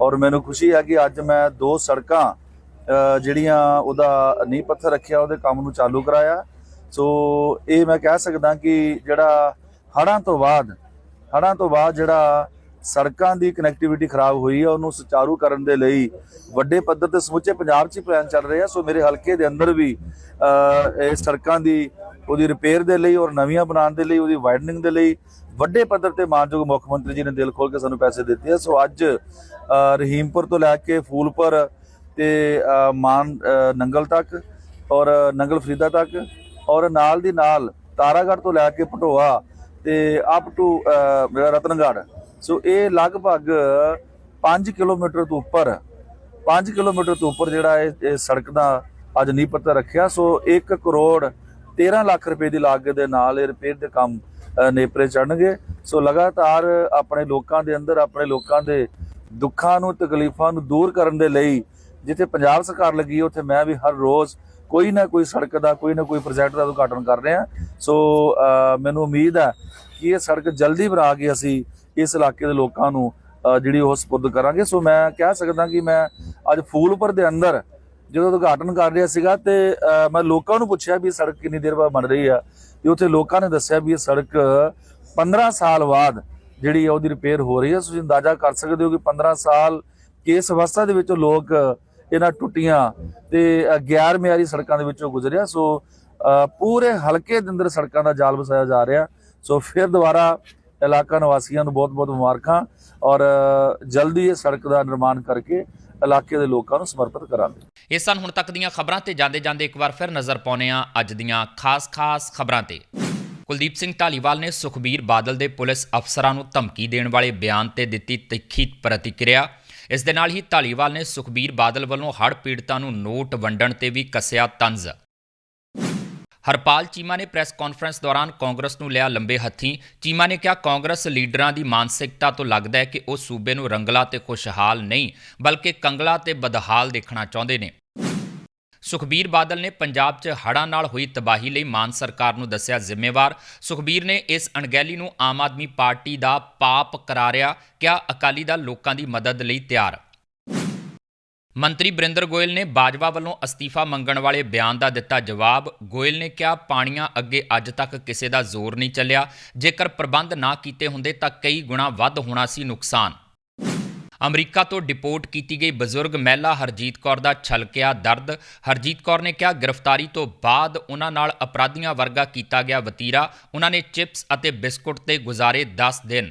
[SPEAKER 12] ਔਰ ਮੈਨੂੰ ਖੁਸ਼ੀ ਹੈ ਕਿ ਅੱਜ ਮੈਂ ਦੋ ਸੜਕਾਂ ਜਿਹੜੀਆਂ ਉਹਦਾ ਨੀਂਹ ਪੱਥਰ ਰੱਖਿਆ, ਉਹਦੇ ਕੰਮ ਨੂੰ ਚਾਲੂ ਕਰਾਇਆ। ਸੋ ਇਹ ਮੈਂ ਕਹਿ ਸਕਦਾ ਕਿ ਜਿਹੜਾ ਹੜ੍ਹਾਂ ਤੋਂ ਬਾਅਦ, ਹੜ੍ਹਾਂ ਤੋਂ ਬਾਅਦ ਜਿਹੜਾ ਸੜਕਾਂ ਦੀ ਕਨੈਕਟੀਵਿਟੀ ਖਰਾਬ ਹੋਈ ਹੈ ਉਹਨੂੰ ਸੁਚਾਰੂ ਕਰਨ ਦੇ ਲਈ ਵੱਡੇ ਪੱਧਰ ਤੇ ਸਮੁੱਚੇ ਪੰਜਾਬ 'ਚ ਹੀ ਪਲਾਨ ਚੱਲ ਰਹੇ ਆ। ਸੋ ਮੇਰੇ ਹਲਕੇ ਦੇ ਅੰਦਰ ਵੀ ਇਹ ਸੜਕਾਂ ਦੀ ਉਹਦੀ ਰਿਪੇਅਰ ਦੇ ਲਈ ਔਰ ਨਵੀਆਂ ਬਣਾਉਣ ਦੇ ਲਈ, ਉਹਦੀ ਵਾਈਡਨਿੰਗ ਦੇ ਲਈ ਵੱਡੇ ਪੱਧਰ ਤੇ ਮਾਨਯੋਗ ਮੁੱਖ ਮੰਤਰੀ ਜੀ ਨੇ ਦਿਲ ਖੋਲ ਕੇ ਸਾਨੂੰ ਪੈਸੇ ਦਿੱਤੇ ਆ। ਸੋ ਅੱਜ ਰਹੀਮਪੁਰ ਤੋਂ ਲੈ ਕੇ ਫੂਲਪੁਰ ਤੇ ਮਾਨ ਨੰਗਲ ਤੱਕ ਔਰ ਨੰਗਲ ਫਰੀਦਾ ਤੱਕ ਔਰ ਨਾਲ ਦੀ ਨਾਲ ਤਾਰਾਗੜ੍ਹ ਤੋਂ ਲੈ ਕੇ ਪਟੋਆ ਤੇ ਅਪ ਟੂ ਮੇਰਾ ਰਤਨਗੜ੍ਹ ਸੋ ਇਹ ਲਗਭਗ 5 ਕਿਲੋਮੀਟਰ ਤੋਂ ਉੱਪਰ 5 ਕਿਲੋਮੀਟਰ ਤੋਂ ਉੱਪਰ ਜਿਹੜਾ ਇਹ ਇਹ ਸੜਕ ਦਾ ਅੱਜ ਨੀਂਹ ਪੱਥਰ ਰੱਖਿਆ। ਸੋ 1 ਕਰੋੜ 13 ਲੱਖ ਰੁਪਏ ਦੀ ਲਾਗਤ ਦੇ ਨਾਲ ਇਹ ਰਿਪੇਅਰ ਦੇ ਕੰਮ ਨੇਪਰੇ ਚੜਨਗੇ ਸੋ ਲਗਾਤਾਰ ਆਪਣੇ ਲੋਕਾਂ ਦੇ ਅੰਦਰ ਆਪਣੇ ਲੋਕਾਂ ਦੇ ਦੁੱਖਾਂ ਨੂੰ ਤਕਲੀਫਾਂ ਨੂੰ ਦੂਰ ਕਰਨ ਦੇ ਲਈ ਜਿੱਥੇ ਪੰਜਾਬ ਸਰਕਾਰ ਲੱਗੀ ਹੈ, ਉੱਥੇ ਮੈਂ ਵੀ ਹਰ ਰੋਜ਼ ਕੋਈ ਨਾ ਕੋਈ ਸੜਕ ਦਾ ਕੋਈ ਨਾ ਕੋਈ ਪ੍ਰੋਜੈਕਟ ਦਾ ਉਦਘਾਟਨ ਕਰ ਰਹੇ। ਹਾਂ ਸੋ ਮੈਨੂੰ ਉਮੀਦ ਹੈ ਕਿ ਇਹ ਸੜਕ ਜਲਦੀ ਬਣਾ ਕੇ ਅਸੀਂ ਇਸ ਇਲਾਕੇ ਦੇ ਲੋਕਾਂ ਨੂੰ ਜਿਹੜੀ ਉਹ ਸਪੁਰਦ ਕਰਾਂਗੇ। ਸੋ ਮੈਂ ਕਹਿ ਸਕਦਾ ਕਿ ਮੈਂ ਅੱਜ ਫੂਲਪੁਰ ਦੇ ਅੰਦਰ ਜਦੋਂ ਉਦਘਾਟਨ ਕਰ ਰਿਹਾ ਸੀਗਾ ਤੇ ਮੈਂ ਲੋਕਾਂ ਨੂੰ ਪੁੱਛਿਆ ਵੀ ਇਹ ਸੜਕ ਕਿੰਨੀ ਦੇਰ ਬਾਅਦ ਬਣ ਰਹੀ ਆ ਤੇ ਉੱਥੇ ਲੋਕਾਂ ਨੇ ਦੱਸਿਆ ਵੀ ਇਹ ਸੜਕ 15 ਸਾਲ ਬਾਅਦ ਜਿਹੜੀ ਆ ਉਹਦੀ ਰਿਪੇਅਰ ਹੋ ਰਹੀ ਹੈ ਤੁਸੀਂ ਅੰਦਾਜ਼ਾ ਕਰ ਸਕਦੇ ਹੋ ਕਿ 15 ਸਾਲ ਕਿਸ ਅਵਸਥਾ ਦੇ ਵਿੱਚੋਂ ਲੋਕ ਇਹਨਾਂ ਟੁੱਟੀਆਂ ਤੇ ਗੈਰ ਮਿਆਰੀ ਸੜਕਾਂ ਦੇ ਵਿੱਚੋਂ ਗੁਜ਼ਰਿਆ। ਸੋ ਪੂਰੇ ਹਲਕੇ ਦੇ ਅੰਦਰ ਸੜਕਾਂ ਦਾ ਜਾਲ ਵਸਾਇਆ ਜਾ ਰਿਹਾ। ਸੋ ਫਿਰ ਦੁਬਾਰਾ ਇਲਾਕਾ ਨਿਵਾਸੀਆਂ ਨੂੰ ਬਹੁਤ-ਬਹੁਤ ਮੁਬਾਰਕਾਂ ਔਰ ਜਲਦੀ ਇਹ ਸੜਕ ਦਾ ਨਿਰਮਾਣ ਕਰਕੇ ਇਲਾਕੇ ਦੇ ਲੋਕਾਂ ਨੂੰ ਸਮਰਪਿਤ ਕਰਾਂਗੇ।
[SPEAKER 1] ਇਹ ਸਨ ਹੁਣ ਤੱਕ ਦੀਆਂ ਖਬਰਾਂ ਤੇ ਜਾਂਦੇ ਜਾਂਦੇ ਇੱਕ ਵਾਰ ਫਿਰ ਨਜ਼ਰ ਪਾਉਂਦੇ ਹਾਂ ਅੱਜ ਦੀਆਂ ਖਾਸ-ਖਾਸ ਖਬਰਾਂ ਤੇ। ਕੁਲਦੀਪ ਸਿੰਘ ਢਾਲੀਵਾਲ ਨੇ ਸੁਖਬੀਰ ਬਾਦਲ ਦੇ ਪੁਲਿਸ ਅਫਸਰਾਂ ਨੂੰ ਧਮਕੀ ਦੇਣ ਵਾਲੇ ਬਿਆਨ ਤੇ ਦਿੱਤੀ ਤਿੱਖੀ ਪ੍ਰਤੀਕਿਰਿਆ। ਇਸ ਦੇ ਨਾਲ ਹੀ ਢਾਲੀਵਾਲ ਨੇ ਸੁਖਬੀਰ ਬਾਦਲ ਵੱਲੋਂ ਹੜ੍ਹ ਪੀੜਤਾਂ ਨੂੰ ਨੋਟ ਵੰਡਣ ਤੇ ਵੀ ਕੱਸਿਆ ਤੰਜ਼। ਹਰਪਾਲ ਚੀਮਾ ਨੇ ਪ੍ਰੈਸ ਕਾਨਫਰੰਸ ਦੌਰਾਨ ਕਾਂਗਰਸ ਨੂੰ ਲਿਆ ਲੰਬੇ ਹੱਥੀਂ। ਚੀਮਾ ਨੇ ਕਿਹਾ, ਕਾਂਗਰਸ ਲੀਡਰਾਂ ਦੀ ਮਾਨਸਿਕਤਾ ਤੋਂ ਲੱਗਦਾ ਹੈ ਕਿ ਉਹ ਸੂਬੇ ਨੂੰ ਰੰਗਲਾ ਤੇ ਖੁਸ਼ਹਾਲ ਨਹੀਂ, ਬਲਕਿ ਕੰਗਲਾ ਤੇ ਬਦਹਾਲ ਦੇਖਣਾ ਚਾਹੁੰਦੇ ਨੇ। ਸੁਖਬੀਰ ਬਾਦਲ ਨੇ ਪੰਜਾਬ 'ਚ ਹੜ੍ਹਾਂ ਨਾਲ ਹੋਈ ਤਬਾਹੀ ਲਈ ਮਾਨ ਸਰਕਾਰ ਨੂੰ ਦੱਸਿਆ ਜ਼ਿੰਮੇਵਾਰ। ਸੁਖਬੀਰ ਨੇ ਇਸ ਅਣਗਹਿਲੀ ਨੂੰ ਆਮ ਆਦਮੀ ਪਾਰਟੀ ਦਾ ਪਾਪ ਕਰਾਰਿਆ, ਕਿਹਾ ਅਕਾਲੀ ਦਲ ਲੋਕਾਂ ਦੀ ਮਦਦ ਲਈ ਤਿਆਰ। ਮੰਤਰੀ ਬਰਿੰਦਰ ਗੋਇਲ ਨੇ ਬਾਜਵਾ ਵੱਲੋਂ ਅਸਤੀਫਾ ਮੰਗਣ ਵਾਲੇ ਬਿਆਨ ਦਾ ਦਿੱਤਾ ਜਵਾਬ। ਗੋਇਲ ਨੇ ਕਿਹਾ, ਪਾਣੀਆਂ ਅੱਗੇ ਅੱਜ ਤੱਕ ਕਿਸੇ ਦਾ ਜ਼ੋਰ ਨਹੀਂ ਚੱਲਿਆ। ਜੇਕਰ ਪ੍ਰਬੰਧ ਨਾ ਕੀਤੇ ਹੁੰਦੇ ਤਾਂ ਕਈ ਗੁਣਾ ਵੱਧ ਹੋਣਾ ਸੀ ਨੁਕਸਾਨ। ਅਮਰੀਕਾ ਤੋਂ ਡਿਪੋਰਟ ਕੀਤੀ ਗਈ ਬਜ਼ੁਰਗ ਮਹਿਲਾ ਹਰਜੀਤ ਕੌਰ ਦਾ ਛਲਕਿਆ ਦਰਦ। ਹਰਜੀਤ ਕੌਰ ਨੇ ਕਿਹਾ, ਗ੍ਰਿਫਤਾਰੀ ਤੋਂ ਬਾਅਦ ਉਹਨਾਂ ਨਾਲ ਅਪਰਾਧੀਆਂ ਵਰਗਾ ਕੀਤਾ ਗਿਆ ਵਤੀਰਾ। ਉਹਨਾਂ ਨੇ ਚਿਪਸ ਅਤੇ ਬਿਸਕੁਟ ਤੇ ਗੁਜ਼ਾਰੇ 10 ਦਿਨ।